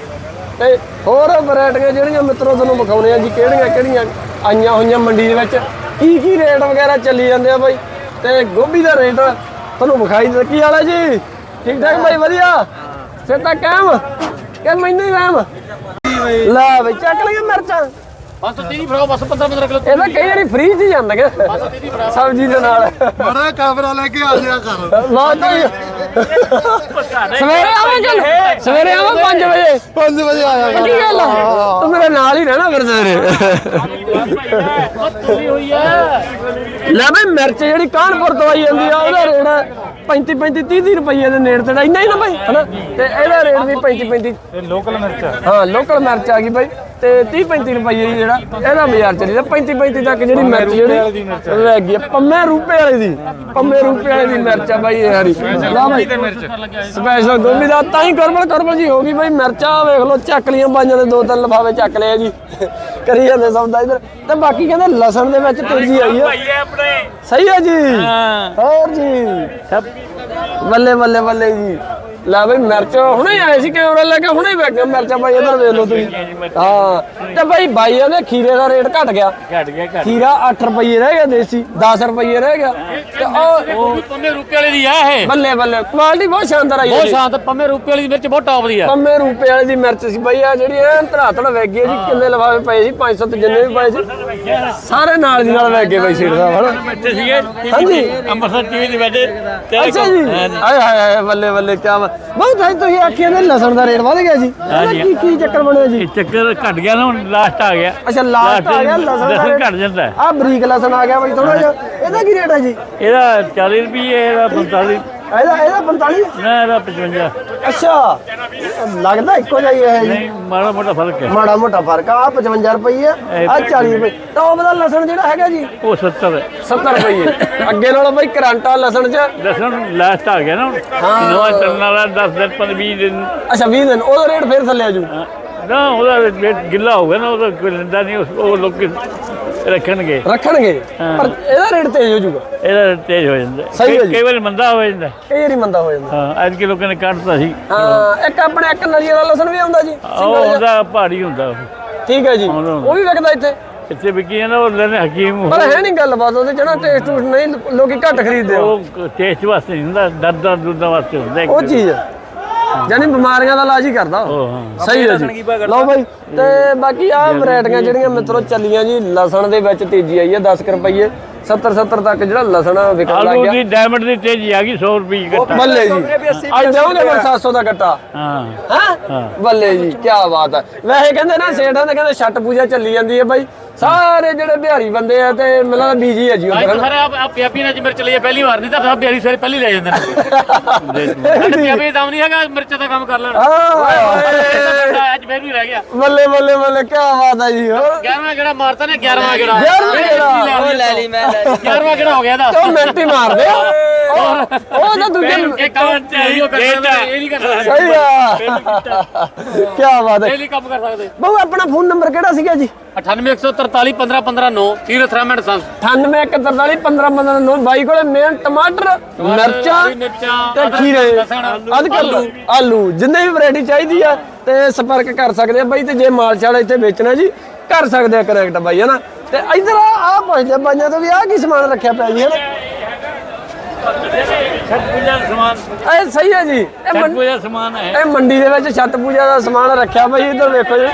Speaker 1: ਤੇ ਹੋਰ ਵੈਰਾਈਟੀਆਂ ਜਿਹੜੀਆਂ ਮਿੱਤਰੋ ਤੁਹਾਨੂੰ ਵਿਖਾਉਣੇ ਆ ਜੀ, ਕਿਹੜੀਆਂ ਕਿਹੜੀਆਂ ਆਈਆਂ ਹੋਈਆਂ ਮੰਡੀ ਦੇ ਵਿੱਚ? ਕੀ ਕੀ ਰੇਟ ਵਗੈਰਾ ਚੱਲੀ ਜਾਂਦੇ ਆ ਬਾਈ? ਤੇ ਗੋਭੀ ਦਾ ਰੇਟ ਤੁਹਾਨੂੰ ਵਿਖਾਈ ਦੇ ਕੀ ਹਾਲ ਹੈ ਜੀ? ਠੀਕ ਠਾਕ ਬਾਈ, ਵਧੀਆ? ਸਿਰ ਤਾਂ ਕਾਮ ਕਿ ਮੈਨੂੰ ਹੀ ਕਾਮ ਲੈ ਬਈ, ਚੱਕ ਲਈਏ ਮਿਰਚਾਂ।
Speaker 6: ਬਸ ਤੀਰੀ ਫੜਾਓ ਬਸ 15 15 ਕਿਲੋ
Speaker 1: ਇਹ ਤਾਂ ਕਈ ਵਾਰੀ ਫ੍ਰੀ ਚ ਹੀ ਜਾਂਦੀਆਂ ਸਬਜ਼ੀ ਦੇ ਨਾਲ।
Speaker 7: ਬੜਾ ਕੈਮਰਾ ਲੈ ਕੇ ਆ ਜਿਆ ਕਰ।
Speaker 1: ਲਾ ਤਾ। ਸਵੇਰੇ ਆਵਾਂਗੇ ਸਵੇਰੇ ਆਵਾਂ 5 ਵਜੇ।
Speaker 7: 5 ਵਜੇ ਆਇਆ
Speaker 1: ਕੀ ਗੱਲ ਆ? ਤੂੰ ਮੇਰੇ ਨਾਲ ਹੀ ਰਹਿਣਾ ਫਿਰ ਸਵੇਰੇ। ਲੈ ਬਈ ਮਿਰਚ ਜਿਹੜੀ ਕਾਨਪੁਰ ਤੋਂ ਆਈ ਜਾਂਦੀ ਆ ਉਹਦਾ ਰੇਟ 35 35 30 30 ਰੁਪਏ ਦੇ ਨੇੜੇ ਤੇੜਾ। ਇੰਨਾ ਹੀ ਨਾ ਬਾਈ ਹਨਾ? ਤੇ ਇਹਦਾ ਰੇਟ ਵੀ 35 35
Speaker 6: ਇਹ ਲੋਕਲ ਮਿਰਚ
Speaker 1: ਹਾਂ ਲੋਕਲ ਮਿਰਚ ਆ ਗਈ ਬਾਈ। ਤੇ 30 35 ਰੁਪਏ ਜਿਹੜਾ ਇਹਦਾ ਬਾਜ਼ਾਰ ਚੱਲੀ 35 35 ਤੱਕ ਜਿਹੜੀ ਮਿਰਚ ਜਿਹੜੀ ਲੈ ਗਈ ਆ, ਪੰਮੇ ਰੂਪੇ ਵਾਲੀ ਦੀ ਪੰਮੇ ਰੂਪੇ ਵਾਲੀ ਦੀ ਮਿਰਚ ਆ ਬਾਈ ਇਹ ਹਰੀ। ਲਾ ਬਾਈ। ਸਪੈਸ਼ਲ ਗੋਭੀ ਦਾ ਤਾਂ ਹੀ ਕਰਬਲ ਕਰਬਲ ਜੀ ਹੋ ਗਈ ਬਾਈ। ਮਿਰਚਾਂ ਵੇਖ ਲਓ ਚੱਕ ਲੀਆਂ ਬਾਈਆਂ ਦੇ ਦੋ ਤਿੰਨ ਲਫਾਵੇ ਚੱਕ ਲਏ ਆ ਜੀ। ਕਰੀ ਜਾਂਦੇ ਸੌਦਾ ਇਧਰ। ਤੇ ਬਾਕੀ ਕਹਿੰਦੇ ਲਸਣ ਦੇ ਵਿੱਚ ਤੇਜ਼ੀ ਆਈ ਆ।
Speaker 2: ਆਪਣੇ।
Speaker 1: ਸਹੀ ਹੈ ਜੀ।
Speaker 2: ਹਾਂ।
Speaker 1: ਹੋਰ ਜੀ। ਬੱਲੇ ਬੱਲੇ ਬੱਲੇ ਜੀ। ਲੈ ਬਈ ਮਿਰਚ ਹੁਣੇ ਆਏ ਸੀ ਕੈਮਰਾ ਲੈ ਕੇ ਹੁਣੇ ਵੇਖ ਗਏ ਮਿਰਚਾਂ ਭਾਈ ਇਧਰ ਵੇਖ ਲਓ ਤੁਸੀਂ। ਹਾਂ ਤੇ ਭਾਈ ਬਾਈ ਇਹਦੇ ਖੀਰੇ ਦਾ ਰੇਟ ਘਟ ਗਿਆ।
Speaker 2: ਘਟ ਗਿਆ ਘਟ
Speaker 1: ਖੀਰਾ 8 ਰੁਪਏ ਰਹਿ ਗਿਆ ਦੇਸੀ 10 ਰੁਪਏ ਰਹਿ ਗਿਆ। ਤੇ ਉਹ
Speaker 6: ਪੰਮੇ ਰੁਪਏ ਵਾਲੀ ਦੀ ਆ ਇਹ।
Speaker 1: ਬੱਲੇ ਬੱਲੇ ਕੁਆਲਿਟੀ ਬਹੁਤ ਸ਼ਾਨਦਾਰ ਆਈ ਹੈ
Speaker 6: ਬਹੁਤ
Speaker 1: ਜੀ।
Speaker 6: ਸ਼ਾਂਤ ਪੰਮੇ ਰੁਪਏ ਵਾਲੀ ਦੀ ਮਿਰਚ ਬਹੁਤ ਟੌਪ ਦੀ ਆ।
Speaker 1: ਪੰਮੇ ਰੁਪਏ ਵਾਲੀ ਦੀ ਮਿਰਚ ਸੀ ਬਈ ਆ ਜਿਹੜੀ ਐ ਵਗ ਗਈ ਹੈ। ਜੀ ਕਿੰਨੇ ਪਏ ਸੀ 500 ਤੇ ਜਿੰਨੇ ਵੀ ਪਏ ਸੀ। ਸਾਰੇ ਨਾਲ ਦੀ ਨਾਲ ਵਗ ਗਏ ਬਈ ਸੀਟ ਸਾਹਿਬ ਹਨਾ?
Speaker 2: ਬੈਠੇ ਸੀਗੇ
Speaker 1: ਹਾਂਜੀ।
Speaker 2: ਅੰਮ੍ਰਿਤਸਰ ਟੀਵੀ ਦੇ ਬੈਠੇ ਤੇ
Speaker 1: ਅੱਛਾ ਜੀ। ਹਾਏ ਹਾਏ ਬੱਲੇ ਬੱਲੇ ਕਿਆ ਬਾਤ। ਬਹੁਤ ਹੈ ਤੁਸੀਂ ਆਖਿਆ ਨੇ ਲਸਣ ਦਾ ਰੇਟ ਵਧ ਗਿਆ ਜੀ। ਇਹਦਾ
Speaker 2: ਹਾਂਜੀ।
Speaker 1: ਕੀ ਕੀ ਚੱਕਰ ਬਣਿਆ ਜੀ?
Speaker 2: ਇਹ ਚੱਕਰ ਘਟ ਗਿਆ ਨਾ ਹੁਣ ਲਾਸਟ ਆ ਗਿਆ।
Speaker 1: ਅੱਛਾ ਲਾਸਟ ਆ ਗਿਆ ਲਸਣ ਦਾ
Speaker 2: ਲਸਣ ਘਟ ਜਾਂਦਾ। ਹੈ।
Speaker 1: ਆ ਬਰੀਕ ਲਸਣ ਆ ਗਿਆ ਬਈ ਥੋੜਾ ਜਿਹਾ। ਇਹਦਾ ਕੀ ਰੇਟ ਹੈ ਜੀ?
Speaker 2: ਇਹਦਾ 40 ਰੁਪਏ ਇਹਦਾ 45
Speaker 1: ਇਹਦਾ ਇਹਦਾ 45
Speaker 2: ਨਾ ਇਹਦਾ 55
Speaker 1: ਅੱਛਾ। ਲੱਗਦਾ ਇੱਕੋ ਜਿਹਾ ਹੀ ਹੈ ਜੀ
Speaker 2: ਨਹੀਂ ਮਾੜਾ ਮੋਟਾ ਫ਼ਰਕ ਹੈ।
Speaker 1: ਮਾੜਾ ਮੋਟਾ ਫ਼ਰਕ ਆ 55 ਰੁਪਏ ਆ 40 ਰੁਪਏ। ਟੌਪ ਦਾ ਲਸਣ ਜਿਹੜਾ ਹੈਗਾ ਜੀ?
Speaker 2: ਉਹ 70 ਹੈ।
Speaker 1: 70 ਰੁਪਏ ਅੱਗੇ ਨਾਲੋਂ ਬਈ ਕਰੰਟਾ ਲਸਣ ਚ।
Speaker 2: ਲਸਣ ਲਾਸਟ ਆ ਗਿਆ ਨਾ। ਨਵਾਂ ਚੱਲਣ ਵਾਲਾ 10 ਦਿਨ 20 ਦਿਨ।
Speaker 1: ਅੱਛਾ 20 ਦਿਨ। ਉਹਦਾ ਰੇਟ ਫੇਰ ਥੱਲੇ ਆ ਜੂ।
Speaker 2: ਨਾ ਉਹਦਾ ਰੇਟ ਗਿੱਲਾ ਹੋ ਗਿਆ ਨਾ ਉਹਦਾ ਕੋਈ ਲੈਂਦਾ ਨਹੀਂ ਉਹ ਲੋਕ ਰੱਖਣਗੇ।
Speaker 1: ਰੱਖਣਗੇ। ਪਰ ਇਹਦਾ ਰੇਟ ਤੇਜ਼ ਹੋ ਜੂਗਾ
Speaker 2: ਇਹਦਾ ਤੇਜ਼ ਹੋ ਜਾਂਦਾ।
Speaker 1: ਸਹੀ ਹੈ ਜੀ।
Speaker 2: ਕਈ ਵਾਰ ਮੰਦਾ ਹੋ ਜਾਂਦਾ।
Speaker 1: ਕਈ ਵਾਰੀ ਮੰਦਾ ਹੋ ਜਾਂਦਾ।
Speaker 2: ਹਾਂ ਅੱਜ ਕੇ ਲੋਕਾਂ ਨੇ ਕੱਢਤਾ ਸੀ।
Speaker 1: ਹਾਂ ਇੱਕ ਆਪਣੇ ਇੱਕ ਨਲੀਏ ਦਾ ਲਸਣ ਵੀ ਆਉਂਦਾ ਜੀ
Speaker 2: ਉਹ ਉਹਦਾ ਪਹਾੜੀ ਹੁੰਦਾ ਉਹ।
Speaker 1: ਠੀਕ ਹੈ ਜੀ। ਉਹ ਵੀ ਵਿਕਦਾ ਇੱਥੇ।
Speaker 2: ਇੱਥੇ ਵਿਕੀ ਜਾਂਦਾ ਉਹ ਲੈਣੇ ਹਕੀਮ
Speaker 1: ਪਰ ਹੈ ਨਹੀਂ ਗੱਲਬਾਤ ਉਹਦੇ ਨਾ ਟੇਸਟ ਟੂਸਟ ਨਹੀਂ ਲੋਕੀ ਘੱਟ ਖਰੀਦਦੇ
Speaker 2: ਉਹ ਟੇਸਟ ਵਾਸਤੇ ਨਹੀਂ ਹੁੰਦਾ ਦਰਦਾਂ ਦੁੱਦਾਂ ਵਾਸਤੇ ਹੁੰਦਾ
Speaker 1: ਉਹ ਚੀਜ਼ ਹੈ ਯਾਨੀ ਬਿਮਾਰੀਆਂ ਦਾ ਇਲਾਜ ਹੀ ਕਰਦਾ ਉਹ।
Speaker 2: ਹਾਂ।
Speaker 1: ਸਹੀ ਹੈ ਜੀ। ਲਓ ਬਾਈ ਤੇ ਬਾਕੀ ਆ ਵੈਰਾਈਟੀਆਂ ਜਿਹੜੀਆਂ ਮਿੱਤਰੋ ਚੱਲੀਆਂ ਜੀ ਲਸਣ ਦੇ ਵਿੱਚ ਤੇਜ਼ੀ ਆਈ ਹੈ 10 ਰੁਪਏ 70 70 ਤੱਕ ਜਿਹੜਾ ਲਸਣ ਵਿਕਣ ਲੱਗ
Speaker 2: ਆਲੂ
Speaker 1: ਗਿਆ।
Speaker 2: ਦੀ ਡਾਇਮੰਡ ਦੀ ਤੇਜ਼ੀ ਆ ਗਈ 100 ਰੁਪਏ ਘਟਾ
Speaker 1: ਬੱਲੇ ਜੀ। ਅੱਜ ਜਾਓਗੇ ਫਿਰ 700 ਦਾ ਕੱਟਾ
Speaker 2: ਹਾਂ।
Speaker 1: ਹਾਂ? ਬੱਲੇ ਜੀ ਕੀ ਬਾਤ ਹੈ ਵੈਸੇ ਕਹਿੰਦੇ ਨਾ ਸੇਠਾਂ ਦੇ ਕਹਿੰਦੇ ਛੱਟ ਪੂਜਾ ਚੱਲੀ ਜਾਂਦੀ ਹੈ ਬਾਈ। ਸਾਰੇ ਜਿਹੜੇ ਬਿਹਾਰੀ ਬੰਦੇ ਆ ਤੇ ਮਿਲਾਂ ਦਾ ਬੀਜੀ ਹੈ ਜੀ ਉਧਰ
Speaker 6: ਸਾਰੇ ਆਪ ਆਪ ਪਿਆਪੀ ਨਾਲ ਜਿਮਰ ਚਲੇ ਪਹਿਲੀ ਵਾਰ ਨਹੀਂ ਤਾਂ ਸਭ ਬਿਹਾਰੀ ਸਾਰੇ ਪਹਿਲੀ ਲੈ ਜਾਂਦੇ ਨੇ। ਸਾਡੇ ਪਿਆਪੀ ਦਾ ਦਮ ਨਹੀਂ ਹੈਗਾ ਮਿਰਚ ਦਾ ਕੰਮ ਕਰ ਲੈਣ। ਅੱਜ ਫੇਰ ਵੀ ਰਹਿ ਗਿਆ।
Speaker 1: ਬੱਲੇ ਬੱਲੇ ਬੱਲੇ ਕੀ ਬਾਤ ਹੈ ਜੀ ਹੋਰ?
Speaker 6: 11ਵਾਂ ਕਿਹੜਾ ਮਾਰਤਾ ਨੇ? 11ਵਾਂ ਕਿਹੜਾ?
Speaker 1: ਗਿਆਰਵਾਂ ਕਿਹੜਾ?
Speaker 6: ਉਹ ਲੈ ਲਈ ਮੈਂ 11ਵਾਂ ਕਿਹੜਾ ਹੋ ਗਿਆ ਦਾ
Speaker 1: ਉਹ ਮਿੰਟ ਹੀ ਮਾਰਦੇ ਆ। ਉਹ ਉਹ ਤਾਂ ਦੂਜੇ
Speaker 6: ਇਹ ਕੰਮ ਸਕਦੇ ਇਹ ਨਹੀਂ ਕਰ ਸਕਦੇ।
Speaker 1: ਸਹੀ ਆ। ਕੀ ਬਾਤ ਹੈ।
Speaker 6: ਇਹ ਨਹੀਂ ਕੰਮ ਕਰ ਸਕਦੇ।
Speaker 1: ਬਹੁ ਆਪਣਾ ਫੋਨ ਨੰਬਰ ਕਿਹੜਾ ਸੀਗਾ ਜੀ?
Speaker 6: 98143 15 15 9 ਤੀਰਥ ਰਾਮਨ ਸੰਸ।
Speaker 1: 98431515 ਬਾਈ ਕੋਲੇ ਮੇਨ ਟਮਾਟਰ ਮਿਰਚਾਂ
Speaker 6: ਮਿਰਚਾਂ
Speaker 1: ਤੇ ਖੀਰੇ।
Speaker 6: ਲਸਣ,
Speaker 1: ਅਦ ਆਲੂ। ਆਲੂ ਜਿੰਨੇ ਵੀ ਵੈਰਾਈਟੀ ਚਾਹੀਦੀ ਆ ਤੇ ਸੰਪਰਕ ਕਰ ਸਕਦੇ ਆ। ਬਾਈ ਤੇ ਜੇ ਮਾਲ ਛਾਲ ਇੱਥੇ ਵੇਚਣਾ ਜੀ ਕਰ ਸਕਦੇ ਆ ਕਨੈਕਟ ਬਾਈ ਹਨਾ? ਤੇ ਇਧਰ ਆ ਆ ਪੁੱਛਦੇ ਬਾਈਆਂ ਤੋਂ ਵੀ ਆ ਕੀ ਸਮਾਨ ਰੱਖਿਆ ਪਿਆ ਜੀ ਹਨਾ?
Speaker 2: ਛੱਟ ਪੂਜਾ ਦਾ ਸਮਾਨ।
Speaker 1: ਇਹ ਸਹੀ ਹੈ ਜੀ। ਇਹ ਮੰਡੀ-
Speaker 2: ਪੂਜਾ ਦਾ ਸਮਾਨ ਹੈ।
Speaker 1: ਇਹ ਮੰਡੀ ਦੇ ਵਿੱਚ ਛੱਟ ਪੂਜਾ ਦਾ ਸਮਾਨ ਰੱਖਿਆ ਬਾਈ ਇਧਰ ਵੇਖੋ ਜੀ।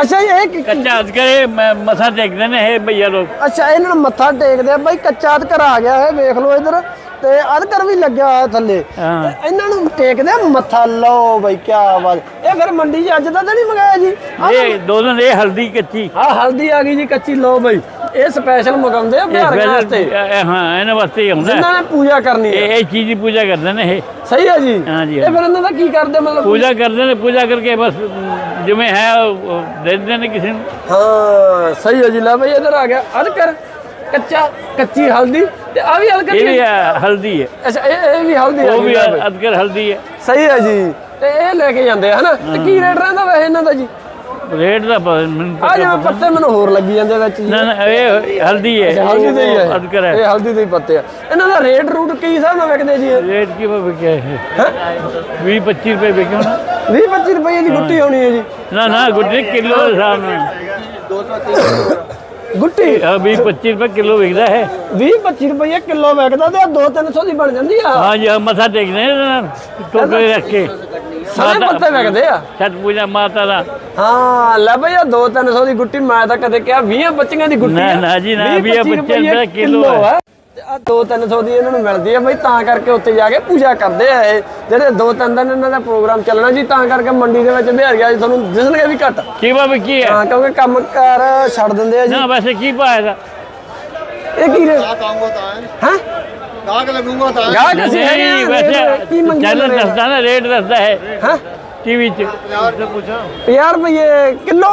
Speaker 1: ਅੱਛਾ ਜੀ, ਇਹ ਕੀ-
Speaker 2: ਕੱਚਾ ਅਜਗਰੇ ਮਸਾ ਦੇਖਦੇ ਨੇ ਇਹ ਭਈਆ ਲੋਕ।
Speaker 1: ਅੱਛਾ ਇਹਨਾਂ ਨੂੰ ਮੱਥਾ ਟੇਕਦੇ ਆ ਬਾਈ ਕੱਚਾ ਅਧਕਰ ਆ ਗਿਆ ਹੈ ਵੇਖ ਲਓ ਇਧਰ। ਤੇ ਅਧਕਰ ਵੀ ਲੱਗਿਆ ਹੋਇਆ ਥੱਲੇ।
Speaker 2: ਹਾਂ।
Speaker 1: ਤੇ ਇਹਨਾਂ ਨੂੰ ਟੇਕਦੇ ਮੱਥਾ ਲਓ ਬਾਈ ਕੀ ਬਾਤ। ਇਹ ਫਿਰ ਮੰਡੀ 'ਚ ਅੱਜ ਦਾ ਤਾਂ ਨਹੀਂ ਮੰਗਾਇਆ ਜੀ?
Speaker 2: ਇਹ ਦੋ ਦਿਨ ਇਹ ਹਲਦੀ ਕੱਚੀ।
Speaker 1: ਆ ਹਲਦੀ ਆ ਗਈ ਜੀ ਕੱਚੀ ਲਓ ਬਾਈ। ਇਹ ਸਪੈਸ਼ਲ ਮੰਗਾਉਂਦੇ ਆ
Speaker 2: ਇਹ
Speaker 1: ਬਿਹਾਰ
Speaker 2: special,
Speaker 1: ਵਾਸਤੇ
Speaker 2: ਇਹ- ਇਹ ਹਾਂ ਇਹਨਾਂ ਵਾਸਤੇ ਹੀ ਹੁੰਦਾ
Speaker 1: ਜਿਨ੍ਹਾਂ ਨੇ ਪੂਜਾ ਕਰਨੀ
Speaker 2: ਇਹ
Speaker 1: ਹੈ
Speaker 2: ਇਹ ਚੀਜ਼ ਦੀ ਪੂਜਾ ਕਰਦੇ ਨੇ ਇਹ।
Speaker 1: ਸਹੀ ਹੈ ਜੀ?
Speaker 2: ਹਾਂ ਜੀ,
Speaker 1: ਇਹ ਫਿਰ ਇਹਨਾਂ ਦਾ ਕੀ ਕਰਦੇ ਮਤਲਬ?
Speaker 2: ਪੂਜਾ ਕਰਦੇ ਨੇ ਪੂਜਾ ਕਰਕੇ ਬਸ ਜਿਵੇਂ ਹੈ ਉਹ- ਉਹ ਦੇ ਦਿੰਦੇ ਨੇ ਕਿਸੇ ਨੂੰ।
Speaker 1: ਹਾਂ ਸਹੀ ਹੈ ਜੀ। ਲੈ ਬਾਈ ਇਧਰ ਆ ਗਿਆ। ਅਧਕਰ ਕੱਚਾ ਕੱਚੀ ਹਲਦੀ ਤੇ ਆ ਵੀ ਹਲਕਾ
Speaker 2: ਇਹ ਵੀ ਹੈ, ਹਲਦੀ ਹੈ।
Speaker 1: ਅੱਛਾ ਇਹ ਇਹ ਵੀ ਹਲਦੀ
Speaker 2: ਉਹ ਵੀ। ਅਦਕਰ ਹਲਦੀ ਹੈ।
Speaker 1: ਸਹੀ ਹੈ ਜੀ। ਤੇ ਇਹ ਲੈ ਕੇ ਜਾਂਦੇ ਆ ਹਨਾ? ਤੇ ਕੀ ਰੇਟ ਰਹਿੰਦਾ ਵੈਸੇ ਇਹਨਾਂ ਦਾ ਜੀ?
Speaker 2: ਰੇਟ ਦਾ ਪਤਾ ਮੈਨੂੰ
Speaker 1: ਆ
Speaker 2: ਪਤਾ
Speaker 1: ਜਿਵੇਂ ਪੱਤੇ ਮੈਨੂੰ ਹੋਰ ਲੱਗੀ ਜਾਂਦੇ ਵਿੱਚ ਜੀ।
Speaker 2: ਨਾ ਨਾ ਇਹ ਹਲਦੀ ਹੈ
Speaker 1: ਹਲਦੀ ਦੇ ਹੀ
Speaker 2: ਉਹ ਅਦਕਰ
Speaker 1: ਹੈ। ਇਹ ਹਲਦੀ ਦੇ ਹੀ ਪੱਤੇ ਆ। ਇਹਨਾਂ ਦਾ ਰੇਟ ਰੂਟ ਕੀ ਹਿਸਾਬ ਨਾਲ ਵਿਕਦੇ ਜੀ?
Speaker 2: ਰੇਟ ਕੀ ਵਿਕਿਆ ਹੈ? 20 25 ਰੁਪਏ ਵਿਕਿਆ ਹੋਣਾ।
Speaker 1: 20 25 ਰੁਪਏ ਦੀ ਗੁੱਟੀ ਹੋਣੀ ਹੈ ਜੀ।
Speaker 2: ਨਾ ਨਾ ਗੁੱਡੀ ਕਿਲੋ ਦੇ ਹਿਸਾਬ ਨਾਲ।
Speaker 1: ਗੁੱਟੀ?
Speaker 2: 20 25 ਰੁਪਏ ਕਿਲੋ ਵਿਕਦਾ ਹੈ
Speaker 1: 20 25 ਰੁਪਏ ਕਿਲੋ ਵਿਕਦਾ ਤੇ 2 300 ਦੀ ਬਣ ਜਾਂਦੀ ਆ।
Speaker 2: ਹਾਂ ਜੀ ਮੱਥਾ ਟੇਕਦੇ ਨੇ ਟੋਕਰੇ ਰੱਖ ਕੇ।
Speaker 1: ਸਾਰੇ ਪੱਤੇ ਵਿਕਦੇ ਆ?
Speaker 2: ਛੱਟ ਪੂਜਾ ਮਾਤਾ ਦਾ।
Speaker 1: ਹਾਂ ਲੈ ਬਈ ਆ 2 300 ਦੀ ਗੁੱਟੀ ਮੈਂ ਤਾਂ ਕਦੇ ਕਿਹਾ 20 ਬੱਚੀਆਂ ਦੀ ਗੁੱਟੀ
Speaker 2: ਨਾ,
Speaker 1: ਆ।
Speaker 2: ਨਾ ਜੀ, ਨਾ,
Speaker 1: 20
Speaker 2: ਵੀਹ
Speaker 1: 25
Speaker 2: ਬੱਚਿਆਂ
Speaker 1: ਰੁਪਈਏ
Speaker 2: ਦਾ ਕਿੱਲੋ ਹੈ।
Speaker 1: ਆ 2 300 ਦੀ ਇਹਨਾਂ ਨੂੰ ਮਿਲਦੀ ਆ ਬਈ ਤਾਂ ਕਰਕੇ ਉੱਥੇ ਜਾ ਕੇ ਪੂਜਾ ਕਰਦੇ ਆ ਇਹ। ਜਿਹੜੇ 2 3 ਦਿਨ ਇਹਨਾਂ ਦਾ ਪ੍ਰੋਗਰਾਮ ਚੱਲਣਾ ਜੀ ਤਾਂ ਕਰਕੇ ਮੰਡੀ ਦੇ ਵਿੱਚ ਬਿਹਾਰ ਗਿਆ ਜੀ ਤੁਹਾਨੂੰ ਦਿਸਣਗੇ ਵੀ ਘੱਟ।
Speaker 2: ਕੀ ਬਾਬਾ ਕੀ ਹੈ?
Speaker 1: ਹਾਂ ਕਿਉਂਕਿ ਕੰਮ ਕਾਰ ਛੱਡ ਦਿੰਦੇ ਆ ਜੀ।
Speaker 2: ਨਾ ਵੈਸੇ ਕੀ ਪਾਏਗਾ
Speaker 1: ਇਹ ਕੀ ਰੇ
Speaker 7: ਆਉਂਗਾ ਤਾਂ। ਹੈ?
Speaker 1: ਹਾਂ
Speaker 7: ਗਾਹਕ ਲੱਗੂਗਾ ਤਾਂ। ਹੈ
Speaker 1: ਗਾਹਕ ਅਸੀਂ
Speaker 2: ਨਹੀਂ
Speaker 1: ਰੇਟ
Speaker 2: ਵੈਸੇ
Speaker 1: ਕੀ ਮੰਗੀ
Speaker 2: ਚੈਨਲ ਦੱਸਦਾ ਨਾ ਰੇਟ ਦੱਸਦਾ ਹੈ
Speaker 1: ਹਾਂ?
Speaker 2: ਟੀਵੀ 'ਚ।
Speaker 1: 50 ਰੁਪਏ ਕਿਲੋ?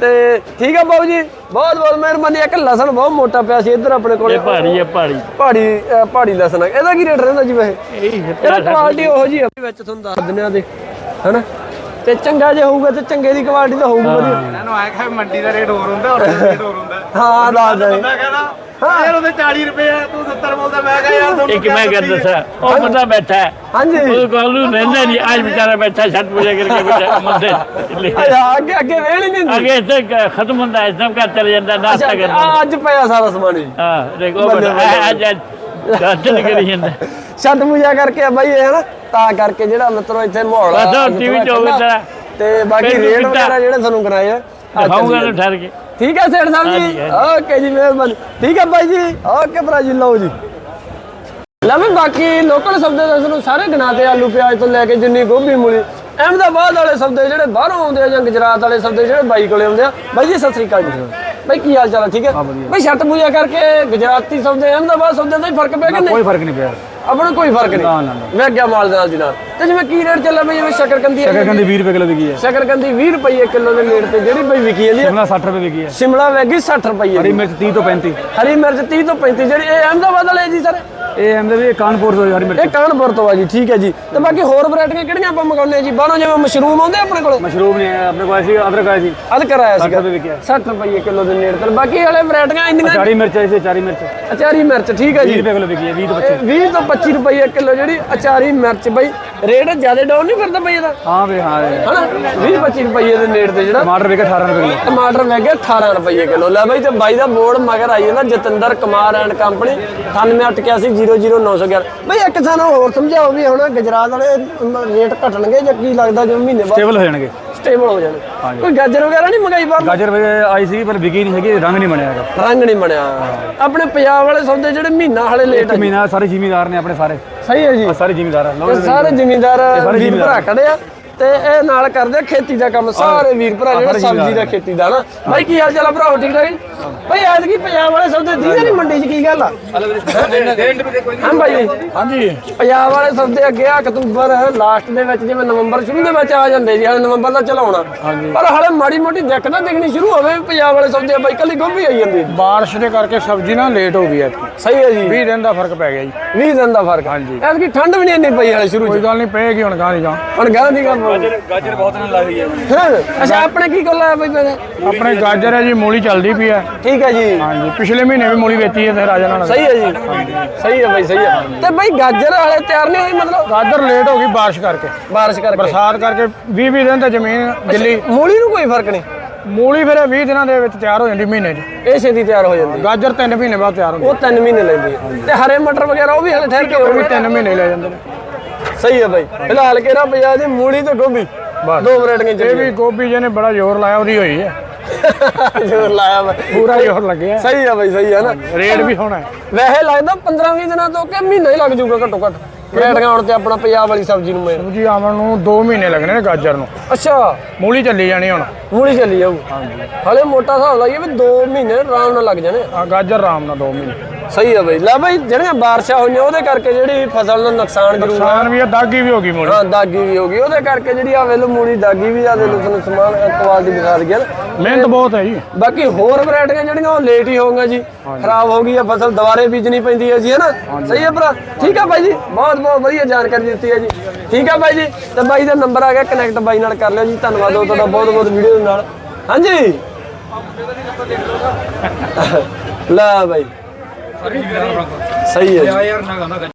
Speaker 1: ਤੇ ਠੀਕ ਆ ਬਾਬੂ ਜੀ? ਬਹੁਤ ਬਹੁਤ ਮਿਹਰਬਾਨੀ ਇੱਕ ਲਸਣ ਬਹੁਤ ਮੋਟਾ ਪਿਆ ਸੀ ਇੱਧਰ ਆਪਣੇ ਕੋਲੇ।
Speaker 2: ਇਹ ਪਹਾੜੀ ਹੈ ਪਹਾੜੀ।
Speaker 1: ਪਹਾੜੀ ਪਹਾੜੀ ਲਸਣ ਆ। ਇਹਦਾ ਕੀ ਰੇਟ ਰਹਿੰਦਾ ਜੀ ਵੈਸੇ?
Speaker 2: ਇਹ
Speaker 1: ਇਹਦਾ ਕੁਆਲਿਟੀ ਉਹੋ ਜੀ ਵਿੱਚ ਤੁਹਾਨੂੰ ਦੱਸ ਦਿੰਦੇ ਆ ਦੇ ਹਨਾ? ਤੇ ਚੰਗਾ ਜੇ ਹੋਊਗਾ ਤੇ ਚੰਗੇ ਦੀ ਕੁਆਲਿਟੀ ਤਾਂ ਹੋਊਗੀ ਵਧੀਆ।
Speaker 3: ਇਹਨਾਂ ਨੂੰ ਆਇਆ ਕਿ ਮੰਡੀ ਦਾ ਰੇਟ ਹੋਰ ਹੁੰਦਾ ਔਰ ਰੇਟ ਹੋਰ ਹੁੰਦਾ।
Speaker 1: ਹਾਂ ਦੱਸ ਦੇ।
Speaker 7: ਮੈਂ ਕਹਿੰਦਾ ਯਾਰ ਉਹਦੇ 40 ਰੁਪਏ ਆ ਤੂੰ 70 ਬੋਲਦਾ ਮੈਂ ਕਿਹਾ ਯਾਰ ਤੁਹਾਨੂੰ
Speaker 2: ਇੱਕ ਮੈਂ ਗੱਲ ਦੱਸਾਂ ਉਹ ਬੰਦਾ ਬੈਠਾ ਹੈ।
Speaker 1: ਹਾਂਜੀ।
Speaker 2: ਉਹ ਕੋਲ ਨੂੰ ਰਹਿੰਦਾ ਨਹੀਂ ਅੱਜ ਵਿਚਾਰਾ ਬੈਠਾ ਛੱਟ ਪੂਜਾ ਕਰਕੇ ਬੈਠਾ ਮੰਦੇ
Speaker 1: ਅੱਛਾ, ਅੱਗੇ ਅੱਗੇ ਵੇਲ ਹੀ ਨਹੀਂ ਹੁੰਦੀ
Speaker 2: ਅੱਗੇ ਇੱਥੇ ਕ- ਖਤਮ ਹੁੰਦਾ ਇਸ ਤਰ੍ਹਾਂ ਘਰ ਚਲੇ ਜਾਂਦਾ ਨਾਸ਼ਤਾ
Speaker 1: ਅੱਜ ਪਿਆ ਸਾਰਾ ਸਮਾਨ ਜੀ।
Speaker 2: ਹਾਂ ਦੇਖੋ
Speaker 1: ਬੱਲੇ,
Speaker 2: ਬੜਾ ਅੱਜ ਅੱਜ ਗੱਜ ਨਹੀਂ ਕਰੀ ਜਾਂਦਾ।
Speaker 1: ਛੱਟ ਪੂਜਾ ਕਰਕੇ ਆ ਬਾਈ ਇਹ ਤਾਂ ਕਰਕੇ ਜਿਹੜਾ ਮਿੱਤਰੋ ਇੱਥੇ ਮਾਹੌਲ ਆ,
Speaker 2: ਬਸ ਉਹ
Speaker 1: ਥੋੜ੍ਹਾ
Speaker 2: TV ਚ ਹੋਵੇ
Speaker 1: ਠੰਡਾ।
Speaker 2: ਤਾਂ
Speaker 1: ਤੇ ਬਾਕੀ ਰੇਟ। ਵਗੈਰਾ ਜਿਹੜੇ ਤੁਹਾਨੂੰ ਕਰਾਏ ਆ
Speaker 2: ਦਿਖਾਉਂਗਾ। ਨਾ ਠਹਿਰ ਕੇ।
Speaker 1: ਠੀਕ ਹੈ ਸੇਠ ਸਾਹਿਬ ਜੀ? ਓਕੇ ਜੀ ਮਿਹਰਬਾਨੀ। ਠੀਕ ਹੈ ਬਾਈ ਜੀ? ਓਕੇ ਭਰਾ ਜੀ ਲਓ ਜੀ। ਲੈ ਵੀ ਬਾਕੀ ਲੋਕਲ ਸਬਜ਼ੇ ਦਾ ਤੁਹਾਨੂੰ ਸਾਰੇ ਗਨਾਤੇ ਆਲੂ ਪਿਆਜ਼ ਤੋਂ ਲੈ ਕੇ ਜਿੰਨੀ ਗੋਭੀ ਮੂਲੀ ਅਹਿਮਦਾਬਾਦ ਵਾਲੇ ਸਬਜ਼ੇ ਜਿਹੜੇ ਬਾਹਰੋਂ ਆਉਂਦੇ ਆ ਜਾਂ ਗੁਜਰਾਤ ਵਾਲੇ ਸਬਜ਼ੇ ਜਿਹੜੇ ਬਾਈ ਕੋਲੇ ਆਉਂਦੇ ਆ ਬਾਈ ਜੀ ਸਤਿ ਸ੍ਰੀ ਅਕਾਲ ਜੀ। ਬਾਈ ਕੀ ਹਾਲ ਚਾਲ ਹੈ ਠੀਕ ਹੈ ਬਾਈ ਛੱਟ ਪੂਜਾ ਕਰਕੇ ਗੁਜਰਾਤੀ ਸਬਜ਼ੇ ਅਹਿਮਦਾਬਾਦ ਸਬਜ਼ੇ ਦਾ ਹੀ ਫ਼ਰਕ ਪਿਆ ਕਿ ਨਹੀਂ
Speaker 8: ਕੋਈ ਫ਼ਰਕ ਨਹੀਂ ਪਿਆ।
Speaker 1: ਆਪਣਾ ਕੋਈ ਫ਼ਰਕ ਨਹੀਂ। ਮੈਂ ਗਿਆ ਮਾਲ ਦੇ ਨਾਲ ਦੀ ਨਾਲ। ਤੇ ਜਿਵੇਂ ਕੀ ਰੇਟ ਚੱਲਿਆ ਬਈ ਜਿਵੇਂ ਸ਼ਕਰਕੰਦੀ ਹੈ
Speaker 8: ਕਹਿੰਦੇ 20 ਰੁਪਏ ਕਿਲੋ ਵਿਕੀ ਹੈ
Speaker 1: ਸ਼ਕਰਕੰਦੀ 20 ਰੁਪਏ ਕਿਲੋ ਦੇ ਨੇੜੇ ਤੇ ਜਿਹੜੀ ਬਈ ਵਿਕੀ ਜਾਂਦੀ ਹੈ
Speaker 8: ਸ਼ਿਮਲਾ 60 ਰੁਪਏ ਵਿਕੀ ਹੈ
Speaker 1: ਸ਼ਿਮਲਾ ਵੈਗੀ 60 ਰੁਪਏ
Speaker 8: ਹਰੀ ਮਿਰਚ 30 ਤੋਂ 35
Speaker 1: ਹਰੀ ਮਿਰਚ 30 ਤੋਂ 35 ਜਿਹੜੀ ਇਹ ਅਹਿਮਦਾਬਾਦ ਵਾਲੇ ਜੀ ਸਰ।
Speaker 8: ਇਹ ਐਮਦੇ ਵੀ ਕਾਨਪੁਰ ਤੋਂ ਹਰੀ ਮਿਰਚ।
Speaker 1: ਇਹ ਕਾਨਪੁਰ ਤੋਂ ਆ ਜੀ ਠੀਕ ਹੈ ਜੀ। ਤੇ ਬਾਕੀ ਹੋਰ ਵੈਰਾਈਟੀਆਂ ਕਿਹੜੀਆਂ ਆਪਾਂ ਮੰਗਾਉਂਦੇ ਆ ਜੀ? ਬਾਹਰੋਂ ਜਿਵੇਂ ਮਸ਼ਰੂਮ ਆਉਂਦੇ ਆਪਣੇ ਕੋਲ?
Speaker 8: ਮਸ਼ਰੂਮ ਨਹੀਂ ਆਪਣੇ ਕੋਲ ਸੀ ਅਦਰਕ ਆਇਆ ਸੀ।
Speaker 1: ਅਦ ਕਰਾਇਆ ਸੀਗਾ।
Speaker 8: ਰੁਪਏ ਵਿਕਿਆ।
Speaker 1: 60 ਰੁਪਏ ਕਿਲੋ ਦੇ ਨੇੜੇ ਤੇ। ਬਾਕੀ ਵਾਲੇ ਵੈਰਾਈਟੀਆਂ ਇੰਨੀਆਂ
Speaker 8: ਚਾਰੀ ਮਿਰਚ ਹੈ ਚਾਰੀ ਮਿਰਚ। 20
Speaker 1: ਅਚਾਰੀ ਮਿਰਚ ਠੀਕ ਹੈ ਜੀ।
Speaker 8: ਰੁਪਏ ਕਿਲੋ ਵਿਕੀ ਹੈ 20 ਤੋਂ 25
Speaker 1: ਇਹ 20 ਤੋਂ 25 ਰੁਪਏ ਕਿਲੋ ਜਿਹੜੀ ਅਚਾਰੀ ਮਿਰਚ ਬਈ। ਰੇਟ ਜ਼ਿਆਦਾ ਡਾਊਨ ਨਹੀਂ ਫਿਰਦਾ ਬਈ ਇਹਦਾ
Speaker 8: ਹਾਂ ਵੀ ਹਾਂ।
Speaker 1: ਹਨਾ? 20 25 ਰੁਪਏ ਦੇ ਨੇੜੇ ਤੇ ਜਿਹੜਾ
Speaker 8: ਟਮਾਟਰ ਵਿਕਿਆ 18 ਰੁਪਏ ਕਿਲੋ।
Speaker 1: ਟਮਾਟਰ ਲੈ ਕੇ 18 ਰੁਪਏ ਕਿਲੋ। ਲੈ ਬਾਈ ਤੇ ਬਾਈ ਦਾ ਬੋਰਡ ਮਗਰ ਆਈ ਜਾਂਦਾ ਜਤਿੰਦਰ ਕੁਮਾਰ ਐਂਡ ਕੰਪਨੀ 9881000911 ਬਈ ਇੱਕ ਸਾਨੂੰ ਹੋਰ ਸਮਝਾਓ ਵੀ ਹੁਣ ਗੁਜਰਾਤ ਵਾਲੇ ਰੇਟ ਘਟਣਗੇ ਜਾਂ ਕੀ ਲੱਗਦਾ ਜਿਵੇਂ ਮਹੀਨੇ ਬਾਅਦ?
Speaker 8: ਟੇਬਲ ਹੋ ਜਾਣਗੇ।
Speaker 1: ਸਟੇਬਲ ਹੋ ਜਾਣਗੇ ਕੋਈ ਗਾਜਰ ਵਗੈਰਾ ਨਹੀਂ ਮੰਗਾਈ ਬਾਹਰ?
Speaker 8: ਗਾਜਰ ਵੀ ਆਈ ਸੀ ਪਰ ਵਿਕੀ ਨਹੀਂ ਹੈਗੀ ਰੰਗ ਨਹੀਂ ਬਣਿਆ ਹੈਗਾ।
Speaker 1: ਰੰਗ ਨਹੀਂ ਬਣਿਆ। ਆਪਣੇ ਪੰਜਾਬ ਵਾਲੇ ਸੌਦੇ ਜਿਹੜੇ ਮਹੀਨਾ ਹਾਲੇ ਲੇਟ
Speaker 8: ਮਹੀਨਾ ਸਾਰੇ ਜ਼ਿਮੀਦਾਰ ਨੇ ਆਪਣੇ ਸਾਰੇ।
Speaker 1: ਸਹੀ ਹੈ ਜੀ।
Speaker 8: ਸਾਰੇ ਜ਼ਿਮੀਦਾਰ
Speaker 1: ਸਾਰੇ ਜ਼ਿਮੀਂਦਾਰ ਵੀਰ ਭਰਾ। ਖੜੇ ਆ। ਤੇ ਇਹ ਨਾਲ ਕਰਦੇ ਖੇਤੀ ਦਾ ਕੰਮ। ਸਾਰੇ ਵੀਰ ਭਰਾ ਜਿਹੜੇ ਸਬਜ਼ੀ ਦਾ ਖੇਤੀ ਦਾ ਨਾ। ਬਾਈ ਕੀ ਹਾਲ ਚਾਲ ਆ ਭਰਾਓ ਠੀਕ ਠਾਕ ਜੀ? ਬਾਈ ਐਤਕੀ ਪੰਜਾਬ ਵਾਲੇ ਸੌਦੇ ਦੀਦੇ ਨਹੀਂ ਮੰਡੀ 'ਚ ਕੀ ਗੱਲ ਆ? ਹਾਂ ਬਾਈ।
Speaker 3: ਹਾਂਜੀ।
Speaker 1: ਪੰਜਾਬ ਵਾਲੇ ਸੌਦੇ ਅੱਗੇ ਅਕਤੂਬਰ ਲਾਸਟ ਦੇ ਵਿੱਚ ਜਿਵੇਂ ਨਵੰਬਰ ਸ਼ੁਰੂ ਦੇ ਵਿੱਚ ਆ ਜਾਂਦੇ ਜੀ ਹਾਲੇ ਨਵੰਬਰ ਦਾ ਚਲਾਉਣਾ। ਪਰ ਹਾਲੇ ਮਾੜੀ ਮੋਟੀ ਦਿੱਕਤ ਨਾ ਦਿਖਣੀ ਸ਼ੁਰੂ ਹੋਵੇ ਪੰਜਾਬ ਵਾਲੇ ਸੌਦੇ ਬਾਈ ਕੱਲੀ ਗੋਭੀ ਆਈ ਜਾਂਦੀ।
Speaker 3: ਬਾਰਿਸ਼ ਦੇ ਕਰਕੇ ਸਬਜ਼ੀ ਨਾ ਲੇਟ ਹੋ ਗਈ ਐ
Speaker 1: ਸਹੀ ਹੈ ਜੀ।
Speaker 3: 20 ਦਿਨ ਦਾ ਫ਼ਰਕ ਪੈ ਗਿਆ ਜੀ।
Speaker 1: 20 ਦਿਨ ਦਾ ਫ਼ਰਕ।
Speaker 3: ਹਾਂਜੀ।
Speaker 1: ਐਤਕੀ ਠੰਡ ਵੀ ਨਹੀਂ ਇੰਨੀ ਪਈ ਹਾਲੇ ਸ਼ੁਰੂ 'ਚ।
Speaker 3: ਕੋਈ ਗੱਲ ਨਹੀਂ ਪਏਗੀ ਹੁਣ ਗਾਂ ਨਹੀਂ ਜਾ
Speaker 1: ਹੁਣ ਗਾਂ ਦੀ ਗੱਲ ਗਾਜਰ
Speaker 8: ਗਾਜਰ ਬਹੁਤ ਨਾਲ ਲਾਈ ਹੈ।
Speaker 1: ਹਾਂ ਅੱਛਾ ਆਪਣੇ ਕੀ ਗੱਲ ਆ ਬਈ ਮੇਰੇ
Speaker 3: ਆਪਣੇ ਗਾਜਰ ਹੈ ਜੀ ਮੂਲੀ ਚੱਲਦੀ ਪਈ ਹੈ।
Speaker 1: ਠੀਕ ਹੈ ਜੀ।
Speaker 3: ਹਾਂਜੀ ਪਿਛਲੇ ਮਹੀਨੇ ਵੀ ਮੂਲੀ ਵੇਚੀ ਹੈ ਤੇ ਰਾਜਾ ਨਾਲ।
Speaker 1: ਸਹੀ ਹੈ ਜੀ। ਸਹੀ ਹੈ ਬਈ ਸਹੀ ਹੈ। ਤੇ ਬਈ ਗਾਜਰ ਵਾਲੇ ਤਿਆਰ ਨਹੀਂ ਹੋਈ ਮਤਲਬ?
Speaker 3: ਗਾਜਰ ਲੇਟ ਹੋ ਗਈ ਬਾਰਿਸ਼ ਕਰਕੇ।
Speaker 1: ਬਾਰਿਸ਼ ਕਰਕੇ।
Speaker 3: ਬਰਸਾਤ ਕਰਕੇ 20 20 ਦਿਨ ਤਾਂ ਜ਼ਮੀਨ ਗਿੱਲੀ।
Speaker 1: ਮੂਲੀ ਨੂੰ ਕੋਈ ਫ਼ਰਕ ਨਹੀਂ?
Speaker 3: ਮੂਲੀ ਫਿਰ 20 ਦਿਨਾਂ ਦੇ ਵਿੱਚ ਤਿਆਰ ਹੋ ਜਾਂਦੀ ਮਹੀਨੇ 'ਚ।
Speaker 1: ਇਹ ਛੇਤੀ ਤਿਆਰ ਹੋ ਜਾਂਦੀ।
Speaker 3: ਗਾਜਰ 3 ਮਹੀਨੇ ਬਾਅਦ ਤਿਆਰ ਹੁੰਦੀ।
Speaker 1: ਉਹ 3 ਮਹੀਨੇ ਲੈਂਦੀ ਹੈ। ਤੇ ਹਰੇ ਮਟਰ ਵਗੈਰਾ ਉਹ ਵੀ ਹਲੇ ਠਹਿਰ ਕੇ
Speaker 3: ਉਹ ਵੀ
Speaker 1: ਹੋਣਗੇ
Speaker 3: 3 ਮਹੀਨੇ ਲੈ ਜਾਂਦੇ ਨੇ।
Speaker 1: ਸਹੀ ਹੈ ਬਈ। ਫਿਲਹਾਲ ਕਿਹੜਾ ਪਿਆ ਜੀ? ਮੂਲੀ ਤੇ ਗੋਭੀ। ਦੋ ਵੈਰਾਈਟੀਆਂ
Speaker 3: ਇਹ ਵੀ ਗੋਭੀ ਜਿਹਨੇ ਬੜਾ ਜ਼ੋਰ ਲਾਇਆ ਉਹਦੀ ਹੋਈ ਹੈ।
Speaker 1: ਜੋਰ ਲਾਇਆ ਮੈਂ
Speaker 3: ਪੂਰਾ ਜ਼ੋਰ ਲੱਗਿਆ।
Speaker 1: ਸਹੀ ਹੈ ਬਈ ਸਹੀ ਹੈ ਨਾ।
Speaker 3: ਰੇਟ ਵੀ ਹੋਣਾ ਹੈ।
Speaker 1: ਵੈਸੇ ਲੱਗਦਾ 15 20 ਦਿਨਾਂ ਤੋਂ ਕਿ ਮਹੀਨਾ ਹੀ ਲੱਗ ਜਾਊਗਾ ਘੱਟੋ ਘੱਟ। ਰੇਟੀਆਂ ਆਉਣ ਤੇ ਆਪਣਾ ਪੰਜਾਬ ਵਾਲੀ ਸਬਜ਼ੀ ਨੂੰ ਮੇਨ
Speaker 3: ਸਬਜ਼ੀ ਆਵਣ ਨੂੰ 2 ਮਹੀਨੇ ਲੱਗਣੇ ਨੇ ਗਾਜਰ ਨੂੰ।
Speaker 1: ਅੱਛਾ।
Speaker 3: ਮੂਲੀ ਚੱਲੀ ਜਾਣੀ ਹੁਣ।
Speaker 1: ਮੂਲੀ ਚੱਲੀ ਜਾਊ। ਹਲੇ ਮੋਟਾ ਹਿਸਾਬ ਲਾਈਏ ਵੀ 2 ਮਹੀਨੇ ਆਰਾਮ ਨਾਲ ਲੱਗ ਜਾਣੇ।
Speaker 3: ਆ ਗਾਜਰ ਆਰਾਮ ਨਾਲ 2 ਮਹੀਨੇ।
Speaker 1: ਸਹੀ ਹੈ ਬਈ। ਲੈ ਬਈ ਜਿਹੜੀਆਂ ਬਾਰਿਸ਼ਾਂ ਹੋਈਆਂ ਉਹਦੇ ਕਰਕੇ ਜਿਹੜੀ ਫਸਲ ਨੂੰ ਨੁਕਸਾਨ ਜ਼ਰੂਰ ਆ
Speaker 3: ਨੁਕਸਾਨ ਵੀ ਆ ਦਾਗੀ ਵੀ ਹੋ ਗਈ ਮੂਲੀ।
Speaker 1: ਹਾਂ ਦਾਗੀ ਵੀ ਹੋ ਗਈ। ਉਹਦੇ ਕਰਕੇ ਜਿਹੜੀ ਆ ਵੇਲੋ ਮੂਲੀ ਦਾਗੀ ਵੀ ਆ ਦੇ ਤੁਹਾਨੂੰ ਸਮਾਨ ਕੁਆਲਿਟੀ ਦਿਖਾ ਦਈਏ ਨਾ।
Speaker 3: ਮਿਹਨਤ ਬਹੁਤ ਹੈ ਜੀ।
Speaker 1: ਬਾਕੀ ਹੋਰ ਵੈਰਾਈਟੀਆਂ ਜਿਹੜੀਆਂ ਉਹ ਲੇਟ ਹੀ ਹੋਣਗੀਆਂ ਜੀ। ਖਰਾਬ ਹੋ ਗਈ ਆ ਫਸਲ ਦੁਬਾਰੇ ਬੀਜਣੀ ਪੈਂਦੀ ਹੈ ਜੀ ਹੈ ਨਾ? ਸਹੀ ਹੈ ਭਰਾ? ਠੀਕ ਹੈ ਬਾਈ ਜੀ। ਬਹੁਤ ਬਹੁਤ ਵਧੀਆ ਜਾਣਕਾਰੀ ਦਿੱਤੀ ਹੈ ਜੀ। ਠੀਕ ਹੈ ਬਾਈ ਜੀ। ਤੇ ਬਾਈ ਦਾ ਨੰਬਰ ਆ ਗਿਆ ਕਨੈਕਟ ਬਾਈ ਨਾਲ ਕਰ ਲਿਓ ਜੀ। ਧੰਨਵਾਦ ਤੁਹਾਡਾ ਬਹੁਤ ਬਹੁਤ ਵੀਡੀਓ ਨਾਲ। ਹਾਂਜੀ। ਲੈ ਬਾਈ। ਸਹੀ ਹੈ ਜੀ।